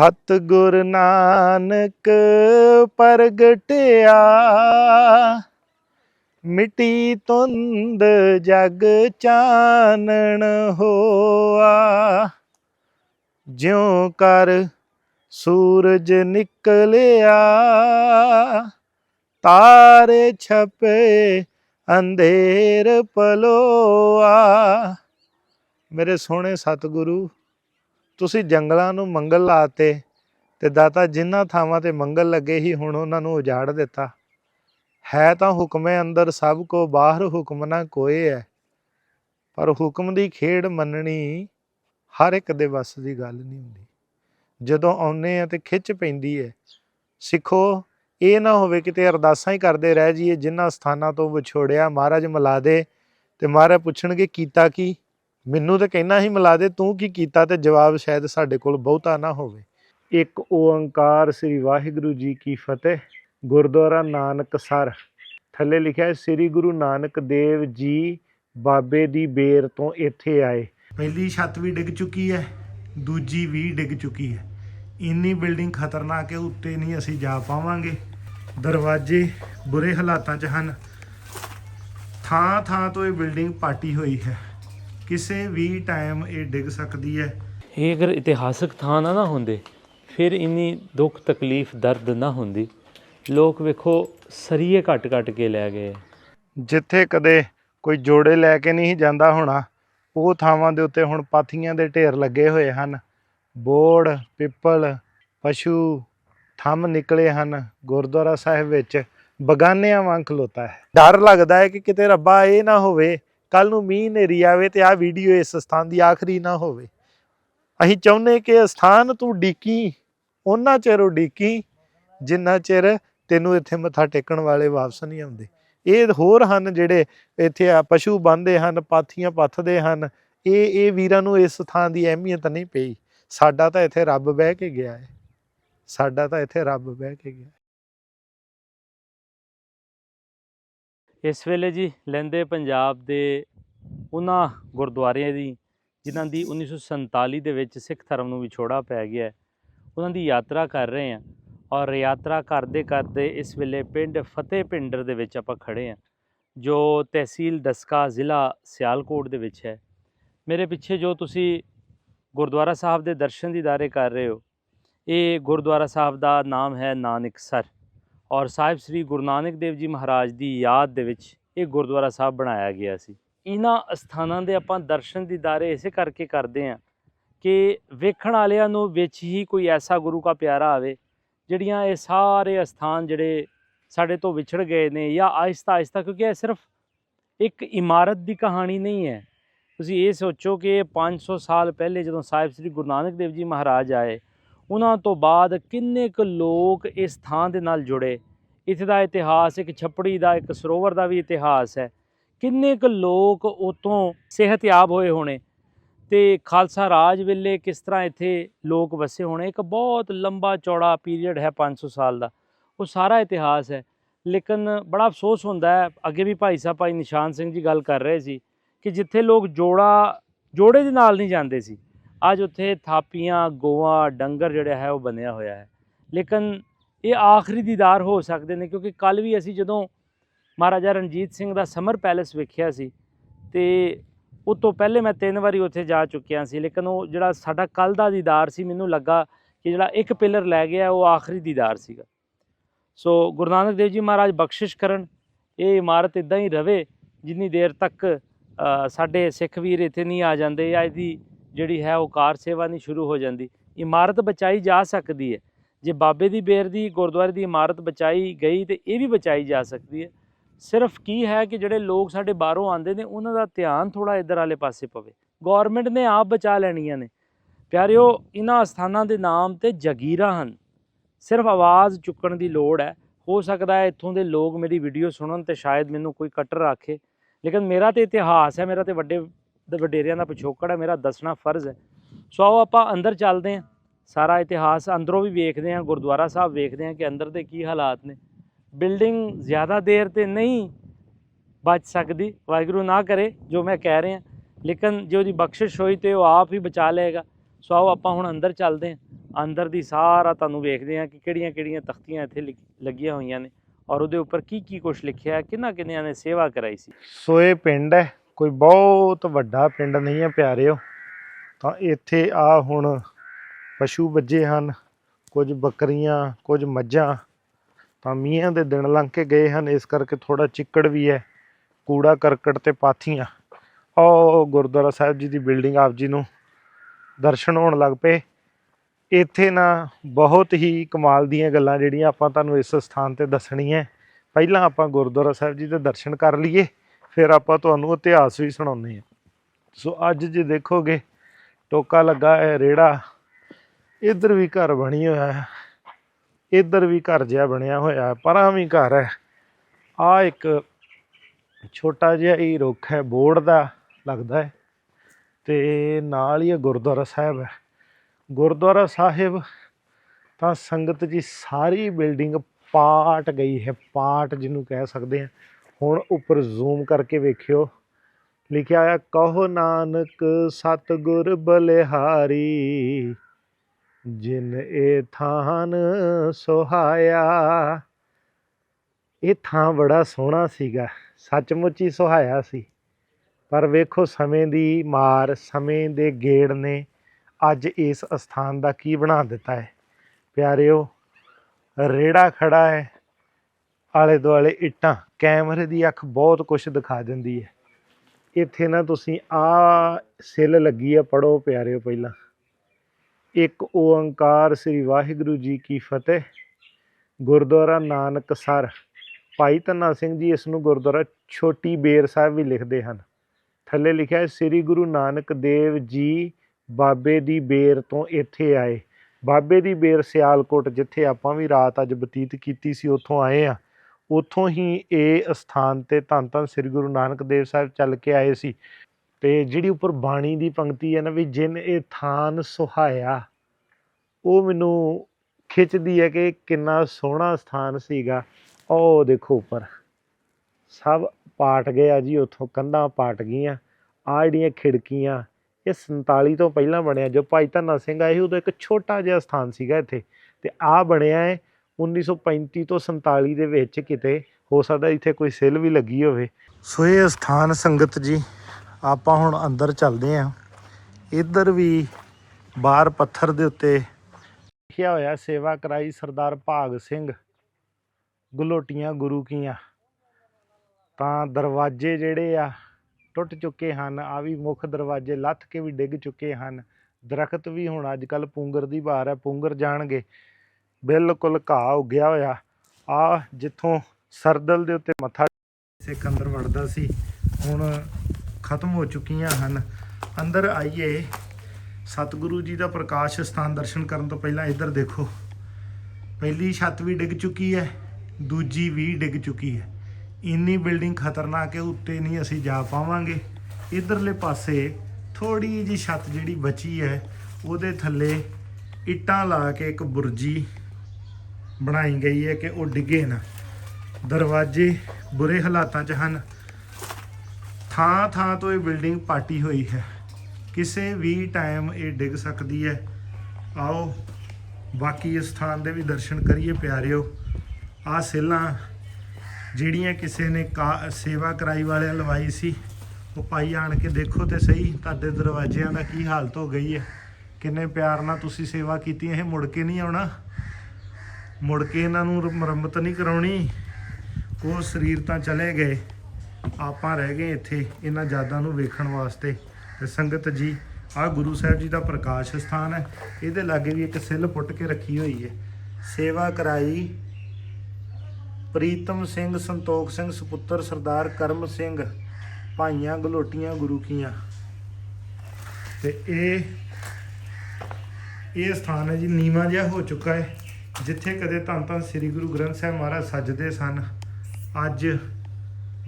ਸਤਿਗੁਰ ਨਾਨਕ ਪ੍ਰਗਟਿਆ। ਮਿੱਟੀ ਤੁੰਦ ਜਗ ਚਾਨਣ ਹੋਆ। ਜਿਉ ਕਰ ਸੂਰਜ ਨਿਕਲਿਆ, ਤਾਰੇ ਛਪੇ ਅੰਧੇਰ ਪਲੋਆ। ਮੇਰੇ ਸੋਹਣੇ ਸਤਿਗੁਰੂ ਤੁਸੀਂ ਜੰਗਲਾਂ ਨੂੰ ਮੰਗਲ ਲਾਤੇ ਤੇ ਦਾਤਾ ਜਿਨ੍ਹਾਂ ਥਾਵਾਂ ਤੇ ਮੰਗਲ ਲੱਗੇ ਹੀ ਹੁਣ ਉਹਨਾਂ ਨੂੰ ਉਜਾੜ ਦਿੱਤਾ। ਹੈ ਤਾਂ ਹੁਕਮੇ ਅੰਦਰ ਸਭ ਕੋ, ਬਾਹਰ ਹੁਕਮ ਨਾ ਕੋਏ ਹੈ ਪਰ ਹੁਕਮ ਦੀ ਖੇਡ ਮੰਨਣੀ ਹਰ ਇੱਕ ਦੇ ਵੱਸ ਦੀ ਗੱਲ ਨਹੀਂ ਹੁੰਦੀ। ਜਦੋਂ ਆਉਨੇ ਆ ਤੇ ਖਿੱਚ ਪੈਂਦੀ ਹੈ ਸਿੱਖੋ, ਇਹ ਨਾ ਹੋਵੇ ਕਿਤੇ ਅਰਦਾਸਾਂ ਹੀ ਕਰਦੇ ਰਹਿ ਜਾਈਏ, ਜਿਨ੍ਹਾਂ ਸਥਾਨਾਂ ਤੋਂ ਵਿਛੋੜਿਆ ਮਹਾਰਾਜ ਮਿਲਾ ਦੇ ਤੇ ਮਹਾਰਾਜ ਪੁੱਛਣਗੇ, ਕੀਤਾ ਕੀ? ਮੈਨੂੰ ਤਾਂ ਕਹਿਣਾ ਹੀ ਮਿਲਾ ਦੇ, ਤੂੰ ਕੀ ਕੀਤਾ ਤੇ ਜਵਾਬ ਸ਼ਾਇਦ ਸਾਡੇ ਕੋਲ ਬਹੁਤਾ ਨਾ ਹੋਵੇ। ਇੱਕ ਓੰਕਾਰ ਸ੍ਰੀ ਵਾਹਿਗੁਰੂ ਜੀ ਕੀ ਫਤਿਹ, ਗੁਰਦੁਆਰਾ ਨਾਨਕ ਸਰ। ਥੱਲੇ ਲਿਖਿਆ ਹੈ, ਸ੍ਰੀ ਗੁਰੂ ਨਾਨਕ ਦੇਵ ਜੀ ਬਾਬੇ ਦੀ ਬੇਰ ਤੋਂ ਇੱਥੇ ਆਏ। ਪਹਿਲੀ ਛੱਤ ਵੀ ਡਿੱਗ ਚੁੱਕੀ ਹੈ, ਦੂਜੀ ਵੀ ਡਿੱਗ ਚੁੱਕੀ ਹੈ। ਇੰਨੀ ਬਿਲਡਿੰਗ ਖਤਰਨਾਕ ਹੈ, ਉੱਤੇ ਨਹੀਂ ਅਸੀਂ ਜਾ ਪਾਵਾਂਗੇ। ਦਰਵਾਜ਼ੇ ਬੁਰੇ ਹਾਲਾਤਾਂ 'ਚ ਹਨ। ਥਾਂ ਥਾਂ ਤੋਂ ਇਹ ਬਿਲਡਿੰਗ ਪਾਟੀ ਹੋਈ ਹੈ। ਕਿਸੇ ਵੀ ਟਾਈਮ ਇਹ ਡਿੱਗ ਸਕਦੀ ਹੈ। ਇਹ ਅਗਰ ਇਤਿਹਾਸਕ ਥਾਂ ਨਾ ਨਾ ਹੁੰਦੇ ਫਿਰ ਇੰਨੀ ਦੁੱਖ ਤਕਲੀਫ ਦਰਦ ਨਾ ਹੁੰਦੀ। ਲੋਕ ਵੇਖੋ ਸਰੀਏ ਘੱਟ ਘੱਟ ਕੇ ਲੈ ਗਏ। ਜਿੱਥੇ ਕਦੇ ਕੋਈ ਜੋੜੇ ਲੈ ਕੇ ਨਹੀਂ ਜਾਂਦਾ ਹੋਣਾ ਉਹ ਥਾਵਾਂ ਦੇ ਉੱਤੇ ਹੁਣ ਪਾਥੀਆਂ ਦੇ ਢੇਰ ਲੱਗੇ ਹੋਏ ਹਨ। ਬੋੜ ਪਿੱਪਲ ਪਸ਼ੂ ਥੰਮ ਨਿਕਲੇ ਹਨ। ਗੁਰਦੁਆਰਾ ਸਾਹਿਬ ਵਿੱਚ ਬਗਾਨਿਆਂ ਵਾਂਗ ਖਲੋਤਾ ਹੈ। ਡਰ ਲੱਗਦਾ ਹੈ ਕਿ ਕਿਤੇ ਰੱਬਾ ਇਹ ਨਾ ਹੋਵੇ ਕੱਲ ਨੂੰ ਮੀਂਹ ਨੇਰੀ ਆਵੇ ਤੇ ਆਹ ਵੀਡੀਓ ਇਸ ਸਥਾਨ ਦੀ ਆਖਰੀ ਨਾ ਹੋਵੇ। ਅਸੀਂ ਚਾਹੁੰਦੇ ਕਿ ਇਹ ਸਥਾਨ ਤੂੰ ਡੀਕੀ, ਉਹਨਾਂ ਚਿਰ ਉਡੀਕੀ ਜਿੰਨਾ ਚਿਰ ਤੈਨੂੰ ਇੱਥੇ ਮੱਥਾ ਟੇਕਣ ਵਾਲੇ ਵਾਪਸ ਨਹੀਂ ਆਉਂਦੇ। ਇਹ ਹੋਰ ਹਨ ਜਿਹੜੇ ਇੱਥੇ ਆ ਪਸ਼ੂ ਬੰਦੇ ਹਨ, ਪਾਥੀਆਂ ਪੱਥਦੇ ਹਨ। ਇਹ ਇਹ ਵੀਰਾਂ ਨੂੰ ਇਸ ਥਾਂ ਦੀ ਅਹਿਮੀਅਤ ਨਹੀਂ ਪਈ। ਸਾਡਾ ਤਾਂ ਇੱਥੇ ਰੱਬ ਬਹਿ ਕੇ ਗਿਆ ਹੈ ਸਾਡਾ ਤਾਂ ਇੱਥੇ ਰੱਬ ਬਹਿ ਕੇ ਗਿਆ ਇਸ ਵੇਲੇ ਜੀ ਲੈਂਦੇ ਪੰਜਾਬ ਦੇ ਉਹਨਾਂ ਗੁਰਦੁਆਰਿਆਂ ਦੀ, ਜਿਨ੍ਹਾਂ ਦੀ 1947 ਦੇ ਵਿੱਚ ਸਿੱਖ ਧਰਮ ਨੂੰ ਵਿਛੋੜਾ ਪੈ ਗਿਆ ਉਹਨਾਂ ਦੀ ਯਾਤਰਾ ਕਰ ਰਹੇ ਹਾਂ ਔਰ ਯਾਤਰਾ ਕਰਦੇ ਕਰਦੇ ਇਸ ਵੇਲੇ ਪਿੰਡ ਫਤਿਹ ਪਿੰਡਰ ਦੇ ਵਿੱਚ ਆਪਾਂ ਖੜੇ ਹਾਂ, ਜੋ ਤਹਿਸੀਲ ਦਸਕਾ ਜ਼ਿਲ੍ਹਾ ਸਿਆਲਕੋਟ ਦੇ ਵਿੱਚ ਹੈ। ਮੇਰੇ ਪਿੱਛੇ ਜੋ ਤੁਸੀਂ ਗੁਰਦੁਆਰਾ ਸਾਹਿਬ ਦੇ ਦਰਸ਼ਨ ਦੀਦਾਰੇ ਕਰ ਰਹੇ ਹੋ, ਇਹ ਗੁਰਦੁਆਰਾ ਸਾਹਿਬ ਦਾ ਨਾਮ ਹੈ ਨਾਨਕਸਰ। ਔਰ ਸਾਹਿਬ ਸ੍ਰੀ ਗੁਰੂ ਨਾਨਕ ਦੇਵ ਜੀ ਮਹਾਰਾਜ ਦੀ ਯਾਦ ਦੇ ਵਿੱਚ ਇਹ ਗੁਰਦੁਆਰਾ ਸਾਹਿਬ ਬਣਾਇਆ ਗਿਆ ਸੀ। ਇਹਨਾਂ ਅਸਥਾਨਾਂ ਦੇ ਆਪਾਂ ਦਰਸ਼ਨ ਦੀਦਾਰੇ ਇਸੇ ਕਰਕੇ ਕਰਦੇ ਹਾਂ ਕਿ ਵੇਖਣ ਵਾਲਿਆਂ ਨੂੰ ਵਿੱਚ ਹੀ ਕੋਈ ਐਸਾ ਗੁਰੂ ਕਾ ਪਿਆਰਾ ਆਵੇ, ਜਿਹੜੀਆਂ ਇਹ ਸਾਰੇ ਅਸਥਾਨ ਜਿਹੜੇ ਸਾਡੇ ਤੋਂ ਵਿਛੜ ਗਏ ਨੇ ਜਾਂ ਆਹਿਸਤਾ ਆਹਿਸਤਾ, ਕਿਉਂਕਿ ਇਹ ਸਿਰਫ ਇੱਕ ਇਮਾਰਤ ਦੀ ਕਹਾਣੀ ਨਹੀਂ ਹੈ। ਤੁਸੀਂ ਇਹ ਸੋਚੋ ਕਿ ਇਹ 500 ਸਾਲ ਪਹਿਲੇ ਜਦੋਂ ਸਾਹਿਬ ਸ੍ਰੀ ਗੁਰੂ ਨਾਨਕ ਦੇਵ ਜੀ ਮਹਾਰਾਜ ਆਏ ਉਹਨਾਂ ਤੋਂ ਬਾਅਦ ਕਿੰਨੇ ਕੁ ਲੋਕ ਇਸ ਥਾਂ ਦੇ ਨਾਲ ਜੁੜੇ? ਇੱਥੇ ਦਾ ਇਤਿਹਾਸ, ਇੱਕ ਛੱਪੜੀ ਦਾ, ਇੱਕ ਸਰੋਵਰ ਦਾ ਵੀ ਇਤਿਹਾਸ ਹੈ। ਕਿੰਨੇ ਕੁ ਲੋਕ ਉਤੋਂ ਸਿਹਤਯਾਬ ਹੋਏ ਹੋਣੇ? ਤੇ ਖਾਲਸਾ ਰਾਜ ਵੇਲੇ ਕਿਸ ਤਰ੍ਹਾਂ ਇੱਥੇ ਲੋਕ ਵਸੇ ਹੋਣੇ? ਇੱਕ ਬਹੁਤ ਲੰਬਾ ਚੌੜਾ ਪੀਰੀਅਡ ਹੈ 500 ਸਾਲ ਦਾ। ਉਹ ਸਾਰਾ ਇਤਿਹਾਸ ਹੈ। ਲੇਕਿਨ ਬੜਾ ਅਫਸੋਸ ਹੁੰਦਾ ਹੈ, ਅੱਗੇ ਵੀ ਭਾਈ ਸਾਹਿਬ, ਭਾਈ ਨਿਸ਼ਾਨ ਸਿੰਘ ਜੀ ਗੱਲ ਕਰ ਰਹੇ ਸੀ ਕਿ ਜਿੱਥੇ ਲੋਕ ਜੋੜਾ, ਜੋੜੇ ਦੇ ਨਾਲ ਨਹੀਂ ਜਾਂਦੇ ਸੀ। ਅੱਜ ਉੱਥੇ ਥਾਪੀਆਂ, ਗੋਆ, ਡੰਗਰ ਜਿਹੜਾ ਹੈ, ਉਹ ਬਣਿਆ ਹੋਇਆ ਹੈ। ਲੇਕਿਨ ਇਹ ਆਖਰੀ ਦੀਦਾਰ ਹੋ ਸਕਦੇ ਨੇ, ਕਿਉਂਕਿ ਕੱਲ ਵੀ ਅਸੀਂ ਜਦੋਂ ਮਹਾਰਾਜਾ ਰਣਜੀਤ ਸਿੰਘ ਦਾ ਸਮਰ ਪੈਲੇਸ ਵੇਖਿਆ ਸੀ ਤੇ ਉਹ ਤੋਂ ਪਹਿਲੇ ਮੈਂ ਤਿੰਨ ਵਾਰੀ ਉੱਥੇ ਜਾ ਚੁੱਕਿਆ ਸੀ, ਲੇਕਿਨ ਉਹ ਜਿਹੜਾ ਸਾਡਾ ਕੱਲ ਦਾ ਦੀਦਾਰ ਸੀ, ਮੈਨੂੰ ਲੱਗਾ ਕਿ ਜਿਹੜਾ ਇੱਕ ਪਿਲਰ ਲੈ ਗਿਆ, ਉਹ ਆਖਰੀ ਦੀਦਾਰ ਸੀਗਾ। ਸੋ ਗੁਰੂ ਨਾਨਕ ਦੇਵ ਜੀ ਮਹਾਰਾਜ ਬਖਸ਼ਿਸ਼ ਕਰਨ, ਇਹ ਇਮਾਰਤ ਇਦਾਂ ਹੀ ਰਵੇ ਜਿੰਨੀ ਦੇਰ ਤੱਕ ਸਾਡੇ ਸਿੱਖ ਵੀਰ ਇੱਥੇ ਨਹੀਂ ਆ ਜਾਂਦੇ ਜਾਂ ਇਹਦੀ ਜਿਹੜੀ ਹੈ ਉਹ ਕਾਰ ਸੇਵਾ ਨਹੀਂ ਸ਼ੁਰੂ ਹੋ ਜਾਂਦੀ। ਇਮਾਰਤ ਬਚਾਈ ਜਾ ਸਕਦੀ ਹੈ। ਜੇ ਬਾਬੇ ਦੀ ਬੇਰ ਦੀ, ਗੁਰਦੁਆਰੇ ਦੀ ਇਮਾਰਤ ਬਚਾਈ ਗਈ ਤੇ ਇਹ ਵੀ ਬਚਾਈ ਜਾ ਸਕਦੀ ਹੈ। ਸਿਰਫ ਕੀ ਹੈ ਕਿ ਜਿਹੜੇ ਲੋਕ ਸਾਡੇ ਬਾਹਰੋਂ ਆਉਂਦੇ ਨੇ, ਉਹਨਾਂ ਦਾ ਧਿਆਨ ਥੋੜਾ ਇੱਧਰ ਵਾਲੇ ਪਾਸੇ ਪਵੇ। ਗਵਰਨਮੈਂਟ ਨੇ ਆਪ ਬਚਾ ਲੈਣੀਆਂ ਨੇ। ਪਿਆਰਿਓ ਇਹਨਾਂ ਸਥਾਨਾਂ ਦੇ ਨਾਮ ਤੇ ਜਗੀਰਾਂ ਹਨ। ਸਿਰਫ ਆਵਾਜ਼ ਚੁੱਕਣ ਦੀ ਲੋੜ ਹੈ। ਹੋ ਸਕਦਾ ਹੈ ਇੱਥੋਂ ਦੇ ਲੋਕ ਮੇਰੀ ਵੀਡੀਓ ਸੁਣਨ ਤੇ ਸ਼ਾਇਦ ਮੈਨੂੰ ਕੋਈ ਕਟਰ ਆਖੇ। ਲੇਕਿਨ ਮੇਰਾ ਤੇ ਇਤਿਹਾਸ ਹੈ, ਮੇਰਾ ਤੇ ਵੱਡੇ ਵਡੇਰਿਆਂ ਦਾ ਪਿਛੋਕੜ ਹੈ, ਮੇਰਾ ਦੱਸਣਾ ਫਰਜ਼ ਹੈ। ਸੋ ਆਓ ਆਪਾਂ ਅੰਦਰ ਚੱਲਦੇ ਹਾਂ। ਸਾਰਾ ਇਤਿਹਾਸ ਅੰਦਰੋਂ ਵੀ ਵੇਖਦੇ ਹਾਂ, ਗੁਰਦੁਆਰਾ ਸਾਹਿਬ ਵੇਖਦੇ ਹਾਂ ਕਿ ਅੰਦਰ ਦੇ ਕੀ ਹਾਲਾਤ ਨੇ। ਬਿਲਡਿੰਗ ਜ਼ਿਆਦਾ ਦੇਰ ਤੇ ਨਹੀਂ ਬਚ ਸਕਦੀ, ਵਾਹਿਗੁਰੂ ਨਾ ਕਰੇ, ਜੋ ਮੈਂ ਕਹਿ ਰਿਹਾ। ਲੇਕਿਨ ਜੇ ਉਹਦੀ ਬਖਸ਼ਿਸ਼ ਹੋਈ ਤੇ ਉਹ ਆਪ ਹੀ ਬਚਾ ਲਏਗਾ। ਸੋ ਆਓ ਆਪਾਂ ਹੁਣ ਅੰਦਰ ਚੱਲਦੇ ਹਾਂ। ਅੰਦਰ ਦੀ ਸਾਰਾ ਤੁਹਾਨੂੰ ਵੇਖਦੇ ਹਾਂ ਕਿ ਕਿਹੜੀਆਂ-ਕਿਹੜੀਆਂ ਤਖਤੀਆਂ ਇੱਥੇ ਲਿਖ- ਲੱਗੀਆਂ ਹੋਈਆਂ ਨੇ। ਔਰ ਉਹਦੇ ਉੱਪਰ ਕੀ ਕੀ ਕੁਝ ਲਿਖਿਆ ਹੈ ਕਿੰਨਾ ਕਿੰਨਿਆਂ ਨੇ ਸੇਵਾ ਕਰਾਈ ਸੀ। ਸੋ ਇਹ ਪਿੰਡ ਹੈ। ਕੋਈ ਬਹੁਤ ਵੱਡਾ ਪਿੰਡ ਨਹੀਂ ਹੈ ਪਿਆਰਿਓ। ਤਾਂ ਇੱਥੇ ਆ ਹੁਣ ਪਸ਼ੂ ਬੱਜੇ ਹਨ, ਕੁਝ ਬੱਕਰੀਆਂ, ਕੁਝ ਮੱਝਾਂ। ਤਾਂ ਮੀਂਹਾਂ ਦੇ ਦਿਨ ਲੰਘ ਕੇ ਗਏ ਹਨ, ਇਸ ਕਰਕੇ ਥੋੜਾ ਚਿੱਕੜ ਵੀ ਹੈ, ਕੂੜਾ ਕਰਕਟ ਤੇ ਪਾਥੀਆਂ। ਉਹ ਗੁਰਦੁਆਰਾ ਸਾਹਿਬ ਜੀ ਦੀ ਬਿਲਡਿੰਗ ਆਪ ਜੀ ਨੂੰ ਦਰਸ਼ਨ ਹੋਣ ਲੱਗ ਪਏ। ਇੱਥੇ ਨਾ ਬਹੁਤ ਹੀ ਕਮਾਲ ਦੀਆਂ ਗੱਲਾਂ ਜਿਹੜੀਆਂ ਆਪਾਂ ਤੁਹਾਨੂੰ ਇਸ ਸਥਾਨ ਤੇ ਦੱਸਣੀ ਹੈ ਪਹਿਲਾਂ ਆਪਾਂ ਗੁਰਦੁਆਰਾ ਸਾਹਿਬ ਜੀ ਦੇ ਦਰਸ਼ਨ ਕਰ ਲਈਏ। ਫਿਰ ਆਪਾਂ ਤੁਹਾਨੂੰ ਇਤਿਹਾਸ ਵੀ ਸੁਣਾਉਂਦੇ ਹਾਂ। ਸੋ ਅੱਜ ਜੇ ਦੇਖੋਗੇ, ਟੋਕਾ ਲੱਗਾ ਹੈ ਰੇੜਾ। ਇੱਧਰ ਵੀ ਘਰ ਬਣੀ ਹੋਇਆ ਹੈ। ਇੱਧਰ ਵੀ ਘਰ ਜਿਹਾ ਬਣਿਆ ਹੋਇਆ ਹੈ, ਪਰਾਂ ਵੀ ਘਰ ਹੈ। ਆ ਇੱਕ ਛੋਟਾ ਜਿਹਾ ਹੀ ਰੁੱਖ ਹੈ, ਬੋੜ ਦਾ ਲੱਗਦਾ ਹੈ। ਤੇ ਨਾਲ ਹੀ ਇਹ ਗੁਰਦੁਆਰਾ ਸਾਹਿਬ ਹੈ। ਗੁਰਦੁਆਰਾ ਸਾਹਿਬ ਤਾਂ ਸੰਗਤ ਜੀ ਸਾਰੀ ਬਿਲਡਿੰਗ ਪਾਟ ਗਈ ਹੈ, ਪਾਟ ਜਿਹਨੂੰ ਕਹਿ ਸਕਦੇ ਆ ਹੁਣ ਉੱਪਰ ਜ਼ੂਮ ਕਰਕੇ ਵੇਖਿਓ। ਲਿਖਿਆ ਆ ਕਹੋ ਨਾਨਕ ਸਤਿਗੁਰ ਬਲਿਹਾਰੀ, ਜਿਨ ਇਹ ਥਾਨ ਸੁਹਾਇਆ। ਇਹ ਥਾਂ ਬੜਾ ਸੋਹਣਾ ਸੀਗਾ, ਸੱਚਮੁੱਚ ਹੀ ਸੁਹਾਇਆ ਸੀ। ਪਰ ਵੇਖੋ, ਸਮੇਂ ਦੀ ਮਾਰ, ਸਮੇਂ ਦੇ ਗੇੜ ਨੇ ਅੱਜ ਇਸ ਅਸਥਾਨ ਦਾ ਕੀ ਬਣਾ ਦਿੱਤਾ ਹੈ। ਪਿਆਰਿਓ, ਰੇੜਾ ਖੜਾ ਹੈ। ਆਲੇ ਦੁਆਲੇ ਇੱਟਾਂ, ਕੈਮਰੇ ਦੀ ਅੱਖ ਬਹੁਤ ਕੁਝ ਦਿਖਾ ਦਿੰਦੀ ਹੈ। ਇੱਥੇ ਨਾ ਤੁਸੀਂ ਆ ਸਿੱਲ ਲੱਗੀ ਆ ਪੜੋ ਪਿਆਰਿਓ ਪਹਿਲਾਂ। ਇੱਕ ਓੰਕਾਰ ਸ੍ਰੀ ਵਾਹਿਗੁਰੂ ਜੀ ਕੀ ਫਤਿਹ। ਗੁਰਦੁਆਰਾ ਨਾਨਕ ਸਰ। ਭਾਈ ਧੰਨਾ ਸਿੰਘ ਜੀ ਇਸ ਨੂੰ ਗੁਰਦੁਆਰਾ ਛੋਟੀ ਬੇਰ ਸਾਹਿਬ ਵੀ ਲਿਖਦੇ ਹਨ। ਥੱਲੇ ਲਿਖਿਆ ਹੈ, ਸ੍ਰੀ ਗੁਰੂ ਨਾਨਕ ਦੇਵ ਜੀ ਬਾਬੇ ਦੀ ਬੇਰ ਤੋਂ ਇੱਥੇ ਆਏ। ਬਾਬੇ ਦੀ ਬੇਰ ਸਿਆਲਕੋਟ, ਜਿੱਥੇ ਆਪਾਂ ਵੀ ਰਾਤ ਅੱਜ ਬਤੀਤ ਕੀਤੀ ਸੀ, ਉੱਥੋਂ ਆਏ ਆ ਉੱਥੋਂ ਹੀ ਇਹ ਸਥਾਨ ਤੇ ਧੰਨ ਧੰਨ ਸ੍ਰੀ ਗੁਰੂ ਨਾਨਕ ਦੇਵ ਸਾਹਿਬ ਚੱਲ ਕੇ ਆਏ ਸੀ। ਤੇ ਜਿਹੜੀ ਉੱਪਰ ਬਾਣੀ ਦੀ ਪੰਕਤੀ ਹੈ ਨਾ ਵੀ ਜਿਨ ਇਹ ਥਾਨ ਸੁਹਾਇਆ, ਉਹ ਮੈਨੂੰ ਖਿੱਚਦੀ ਹੈ ਕਿ ਕਿੰਨਾ ਸੋਹਣਾ ਸਥਾਨ ਸੀਗਾ। ਉਹ ਦੇਖੋ ਉੱਪਰ, ਸਭ ਪਾਟ ਗਏ ਆ ਜੀ, ਉੱਥੋਂ ਕੰਧਾਂ ਪਾਟ ਗਈਆਂ ਆ ਜਿਹੜੀਆਂ ਖਿੜਕੀਆਂ, ਇਹ 47 ਤੋਂ ਪਹਿਲਾਂ ਬਣਿਆ, ਜੋ ਭਾਈ ਧੰਨਾ ਸਿੰਘ ਆਏ ਸੀ, ਉਦੋਂ ਇੱਕ ਛੋਟਾ ਜਿਹਾ ਸਥਾਨ ਸੀਗਾ ਇੱਥੇ। ਤੇ ਆ ਬਣਿਆ ਹੈ 1935 ਤੋਂ 47 ਦੇ ਵਿੱਚ ਕਿਤੇ ਹੋ ਸਕਦਾ ਇੱਥੇ ਕੋਈ ਸਿੱਲ ਵੀ ਲੱਗੀ ਹੋਵੇ। ਸੋ ਇਹ ਸਥਾਨ ਸੰਗਤ ਜੀ, ਆਪਾਂ ਹੁਣ ਅੰਦਰ ਚੱਲਦੇ ਆਂ ਇੱਧਰ ਵੀ ਬਾਹਰ ਪੱਥਰ ਦੇ ਉੱਤੇ ਲਿਖਿਆ ਹੋਇਆ, ਸੇਵਾ ਕਰਾਈ ਸਰਦਾਰ ਭਾਗ ਸਿੰਘ। ਗੁਲੋਟੀਆਂ ਗੁਰੂ ਕੀਆਂ। ਤਾਂ ਦਰਵਾਜ਼ੇ ਜਿਹੜੇ ਆ, ਟੁੱਟ ਚੁੱਕੇ ਹਨ। ਆ ਵੀ ਮੁੱਖ ਦਰਵਾਜ਼ੇ, ਲੱਥ ਕੇ ਵੀ ਡਿੱਗ ਚੁੱਕੇ ਹਨ। ਦਰਖਤ ਵੀ ਹੁਣ ਅੱਜ ਕੱਲ ਪੁੰਗਰ ਦੀ ਬਾਰ ਹੈ ਪੁੰਗਰ ਜਾਣਗੇ। ਬਿਲਕੁਲ ਘਾਹ ਉੱਗਿਆ ਹੋਇਆ। ਆ ਜਿੱਥੋਂ ਸਰਦਲ ਦੇ ਉੱਤੇ ਮੱਥਾ ਸਿੱਖ ਅੰਦਰ ਵੜਦਾ ਸੀ, ਹੁਣ ਖਤਮ ਹੋ ਚੁੱਕੀਆਂ ਹਨ। ਅੰਦਰ ਆਈਏ, ਸਤਿਗੁਰੂ ਜੀ ਦਾ ਪ੍ਰਕਾਸ਼ ਸਥਾਨ ਦਰਸ਼ਨ ਕਰਨ ਤੋਂ ਪਹਿਲਾਂ ਇੱਧਰ ਦੇਖੋ। ਪਹਿਲੀ ਛੱਤ ਵੀ ਡਿੱਗ ਚੁੱਕੀ ਹੈ, ਦੂਜੀ ਵੀ ਡਿੱਗ ਚੁੱਕੀ ਹੈ। ਇੰਨੀ ਬਿਲਡਿੰਗ ਖਤਰਨਾਕ ਹੈ, ਉੱਤੇ ਨਹੀਂ ਅਸੀਂ ਜਾ ਪਾਵਾਂਗੇ। ਇਧਰਲੇ ਪਾਸੇ ਥੋੜੀ ਜੀ ਛੱਤ ਜਿਹੜੀ ਬਚੀ ਹੈ, ਉਹਦੇ ਥੱਲੇ ਇੱਟਾਂ ਲਾ ਕੇ ਇੱਕ ਬੁਰਜੀ ਬਣਾਈ ਗਈ ਹੈ ਕਿ ਉਹ ਡਿੱਗੇ ਨਾ। ਦਰਵਾਜ਼ੇ ਬੁਰੇ ਹਾਲਾਤਾਂ 'ਚ ਹਨ। ਥਾਂ ਥਾਂ ਤੋਂ ਇਹ ਬਿਲਡਿੰਗ ਪਾਟੀ ਹੋਈ ਹੈ। ਕਿਸੇ ਵੀ ਟਾਈਮ ਇਹ ਡਿੱਗ ਸਕਦੀ ਹੈ। ਆਓ, ਬਾਕੀ ਇਸ ਸਥਾਨ ਦੇ ਵੀ ਦਰਸ਼ਨ ਕਰੀਏ ਪਿਆਰਿਓ। ਆ ਸਿੱਲਾਂ ਜਿਹੜੀਆਂ ਕਿਸੇ ਨੇ ਕਾ- ਸੇਵਾ ਕਰਾਈ ਵਾਲਿਆਂ ਲਵਾਈ ਸੀ, ਉਹ ਭਾਈ ਆਣ ਕੇ ਦੇਖੋ ਤੇ ਸਹੀ, ਤੁਹਾਡੇ ਦਰਵਾਜ਼ਿਆਂ ਦਾ ਕੀ ਹਾਲਤ ਹੋ ਗਈ ਹੈ। ਕਿੰਨੇ ਪਿਆਰ ਨਾਲ ਤੁਸੀਂ ਸੇਵਾ ਕੀਤੀ, ਇਹ ਮੁੜ ਕੇ ਨਹੀਂ ਆਉਣਾ। ਮੁੜ ਕੇ ਇਹਨਾਂ ਨੂੰ ਮੁਰੰਮਤ ਨਹੀਂ ਕਰਾਉਣੀ। ਉਹ ਸਰੀਰ ਤਾਂ ਚਲੇ ਗਏ। ਆਪਾਂ ਰਹਿ ਗਏ ਇੱਥੇ ਇਹਨਾਂ ਯਾਦਾਂ ਨੂੰ ਵੇਖਣ ਵਾਸਤੇ। ਤੇ ਸੰਗਤ ਜੀ ਆ ਗੁਰੂ ਸਾਹਿਬ ਜੀ ਦਾ ਪ੍ਰਕਾਸ਼ ਸਥਾਨ ਹੈ। ਇਹਦੇ ਲਾਗੇ ਵੀ ਇੱਕ ਸਿੱਲ ਪੁੱਟ ਕੇ ਰੱਖੀ ਹੋਈ ਹੈ। ਸੇਵਾ ਕਰਾਈ ਪ੍ਰੀਤਮ ਸਿੰਘ, ਸੰਤੋਖ ਸਿੰਘ, ਸੁਪੁੱਤਰ ਸਰਦਾਰ ਕਰਮ ਸਿੰਘ, ਭਾਈਆਂ ਗਲੋਟੀਆਂ ਗੁਰੂ ਕੀਆਂ। ਤੇ ਇਹ ਇਹ ਸਥਾਨ ਹੈ ਜੀ ਨੀਵਾਂ ਜਿਹਾ ਹੋ ਚੁੱਕਾ ਹੈ। ਜਿੱਥੇ ਕਦੇ ਧੰਨ ਧੰਨ ਸ੍ਰੀ ਗੁਰੂ ਗ੍ਰੰਥ ਸਾਹਿਬ ਮਹਾਰਾਜ ਸੱਜਦੇ ਸਨ, ਅੱਜ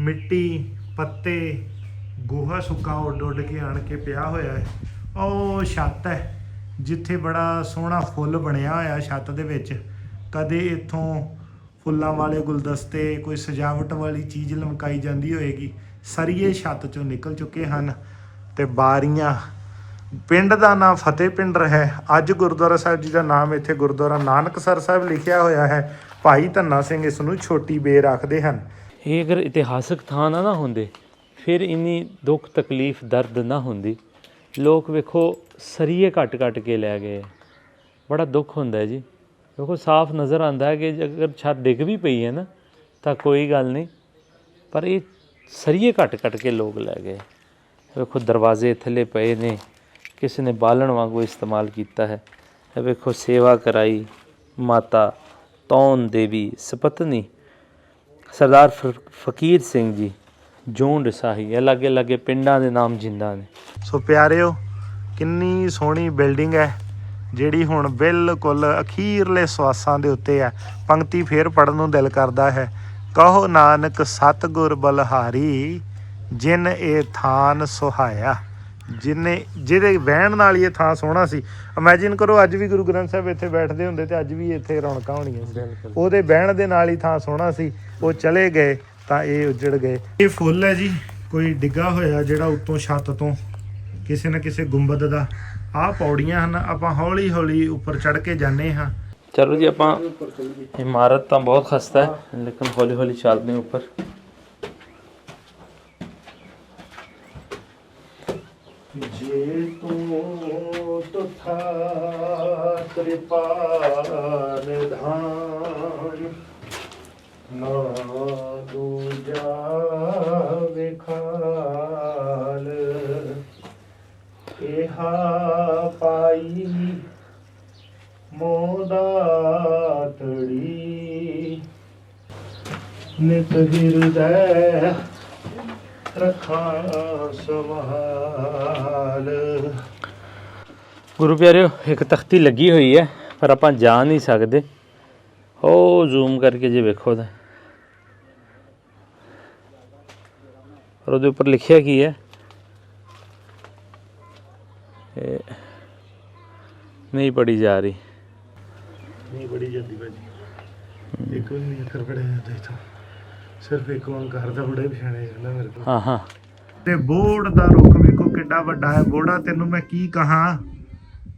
ਮਿੱਟੀ, ਪੱਤੇ, ਗੋਹਾ ਸੁੱਕਾ ਉੱਡ ਉੱਡ ਕੇ ਆਣ ਕੇ ਪਿਆ ਹੋਇਆ ਹੈ। ਉਹ ਛੱਤ ਹੈ, ਜਿੱਥੇ ਬੜਾ ਸੋਹਣਾ ਫੁੱਲ ਬਣਿਆ ਹੋਇਆ ਛੱਤ ਦੇ ਵਿੱਚ। ਕਦੇ ਇੱਥੋਂ ਫੁੱਲਾਂ ਵਾਲੇ ਗੁਲਦਸਤੇ, ਕੋਈ ਸਜਾਵਟ ਵਾਲੀ ਚੀਜ਼ ਲਮਕਾਈ ਜਾਂਦੀ ਹੋਏਗੀ। ਸਰੀਏ ਛੱਤ ਚੋਂ ਨਿਕਲ ਚੁੱਕੇ ਹਨ ਤੇ ਬਾਰੀਆਂ ਪਿੰਡ ਦਾ ਨਾਮ ਫਤਿਹ ਪਿੰਡ ਹੈ। ਅੱਜ ਗੁਰਦੁਆਰਾ ਸਾਹਿਬ ਜੀ ਦਾ ਨਾਮ ਇੱਥੇ ਗੁਰਦੁਆਰਾ ਨਾਨਕਸਰ ਸਾਹਿਬ ਲਿਖਿਆ ਹੋਇਆ ਹੈ। ਭਾਈ ਧੰਨਾ ਸਿੰਘ ਇਸ ਨੂੰ ਛੋਟੀ ਬੇਰ ਆਖਦੇ ਹਨ। ਇਹ ਅਗਰ ਇਤਿਹਾਸਕ ਥਾਂ ਨਾ ਨਾ ਹੁੰਦੇ, ਫਿਰ ਇੰਨੀ ਦੁੱਖ ਤਕਲੀਫ, ਦਰਦ ਨਾ ਹੁੰਦੀ। ਲੋਕ ਵੇਖੋ ਸਰੀਏ ਕੱਟ ਕੱਟ ਕੇ ਲੈ ਗਏ। ਬੜਾ ਦੁੱਖ ਹੁੰਦਾ ਜੀ। ਵੇਖੋ ਸਾਫ਼ ਨਜ਼ਰ ਆਉਂਦਾ ਹੈ ਕਿ ਅਗਰ ਛੱਤ ਡਿੱਗ ਵੀ ਪਈ ਹੈ ਨਾ, ਤਾਂ ਕੋਈ ਗੱਲ ਨਹੀਂ। ਪਰ ਇਹ ਸਰੀਏ ਕੱਟ ਕੱਟ ਕੇ ਲੋਕ ਲੈ ਗਏ। ਵੇਖੋ ਦਰਵਾਜ਼ੇ ਥੱਲੇ ਪਏ ਨੇ। ਕਿਸੇ ਨੇ ਬਾਲਣ ਵਾਂਗੂ ਇਸਤੇਮਾਲ ਕੀਤਾ ਹੈ। ਇਹ ਵੇਖੋ, ਸੇਵਾ ਕਰਾਈ, ਮਾਤਾ ਤੌਣ ਦੇਵੀ ਸਪਤਨੀ, ਸਰਦਾਰ ਫ- ਫਕੀਰ ਸਿੰਘ ਜੀ, ਜੋਂਡ ਸਾਹੀ, ਇਹ ਲਾਗੇ ਲਾਗੇ ਪਿੰਡਾਂ ਦੇ ਨਾਮ ਜਿੰਦਾ ਨੇ। ਸੋ ਪਿਆਰਿਓ, ਕਿੰਨੀ ਸੋਹਣੀ ਬਿਲਡਿੰਗ ਹੈ, ਜਿਹੜੀ ਹੁਣ ਬਿਲਕੁਲ ਅਖੀਰਲੇ ਸਵਾਸਾਂ ਦੇ ਉੱਤੇ ਹੈ। ਪੰਕਤੀ ਫੇਰ ਪੜਨ ਨੂੰ ਦਿਲ ਕਰਦਾ ਹੈ। ਕਹੋ ਨਾਨਕ, ਸਤਿਗੁਰ ਬਲਹਾਰੀ, ਜਿਨ ਇਹ ਥਾਨ ਸੁਹਾਇਆ। ਜਿਨੇ ਜਿਹਦੇ ਬਹਿਣ ਨਾਲ ਹੀ ਇਹ ਥਾਂ ਸੋਹਣਾ ਸੀ। ਇਮੇਜਿਨ ਕਰੋ ਅੱਜ ਵੀ ਗੁਰੂ ਗ੍ਰੰਥ ਸਾਹਿਬ ਇੱਥੇ ਬੈਠਦੇ ਹੁੰਦੇ ਤੇ ਅੱਜ ਵੀ ਇੱਥੇ ਰੌਣਕਾਂ ਹੋਣੀਆਂ ਸੀ। ਉਹਦੇ ਬਹਿਣ ਦੇ ਨਾਲ ਹੀ ਥਾਂ ਸੋਹਣਾ ਸੀ। ਉਹ ਚਲੇ ਗਏ ਤਾਂ ਇਹ ਉੱਜੜ ਗਏ। ਇਹ ਫੁੱਲ ਹੈ ਜੀ ਕੋਈ ਡਿੱਗਾ ਹੋਇਆ ਜਿਹੜਾ ਉੱਤੋਂ ਛੱਤ ਤੋਂ ਕਿਸੇ ਨਾ ਕਿਸੇ ਗੁੰਬਦ ਦਾ। ਆਹ ਪੌੜੀਆਂ ਹਨ ਆਪਾਂ ਹੌਲੀ ਹੌਲੀ ਉੱਪਰ ਚੜ ਕੇ ਜਾਂਦੇ ਹਾਂ। ਚਲੋ ਜੀ ਆਪਾਂ ਇਮਾਰਤ ਤਾਂ ਬਹੁਤ ਖਸਤਾ ਹੈ ਲੇਕਿਨ ਹੌਲੀ ਹੌਲੀ ਚੱਲਦੇ ਹਾਂ ਉੱਪਰ। ਤੂੰ ਤੁਥਾ ਤ੍ਰਿਪਾਨ ਧਾਨ ਨਾ ਦੂਜਾ ਵਿਖਾਲ। ਇਹਾ ਪਾਈ ਮੋਦਾਤੜੀ ਨਿਤ ਹਿਰਦੈ ਰੱਖਾਂ ਸੰਭਾਲ। ਗੁਰੂ ਪਿਆਰਿਓ ਇੱਕ ਤਖਤੀ ਲੱਗੀ ਹੋਈ ਹੈ ਪਰ ਆਪਾਂ ਜਾ ਨਹੀਂ ਸਕਦੇ। ਹੋ ਜ਼ੂਮ ਕਰਕੇ ਜੇ ਵੇਖੋ ਤਾਂ। ਔਰ ਉਹਦੇ ਉੱਪਰ ਲਿਖਿਆ ਕੀ ਹੈ? ਇਹ ਨਹੀਂ ਪੜੀ ਜਾ ਰਹੀ। ਨਹੀਂ ਬੜੀ ਜਾਂਦੀ ਭਾਜੀ ਇੱਕ ਵੀ ਨਹੀਂ ਅੱਖਰ ਪੜਿਆ ਜਾਂਦਾ ਇਥੋਂ। ਸਿਰਫ ਇੱਕ ਓੰਕਾਰ ਦਾ ਬੜੇ ਪਛਾਣੇ ਜਾਂਦਾ ਮੇਰੇ ਕੋਲ। ਹਾਂ ਹਾਂ। ਤੇ ਬੋੜ ਦਾ ਰੁੱਖ ਵੇਖੋ ਕਿੱਡਾ ਵੱਡਾ ਹੈ। ਬੋੜਾ ਤੈਨੂੰ ਮੈਂ ਕੀ ਕਹਾਂ?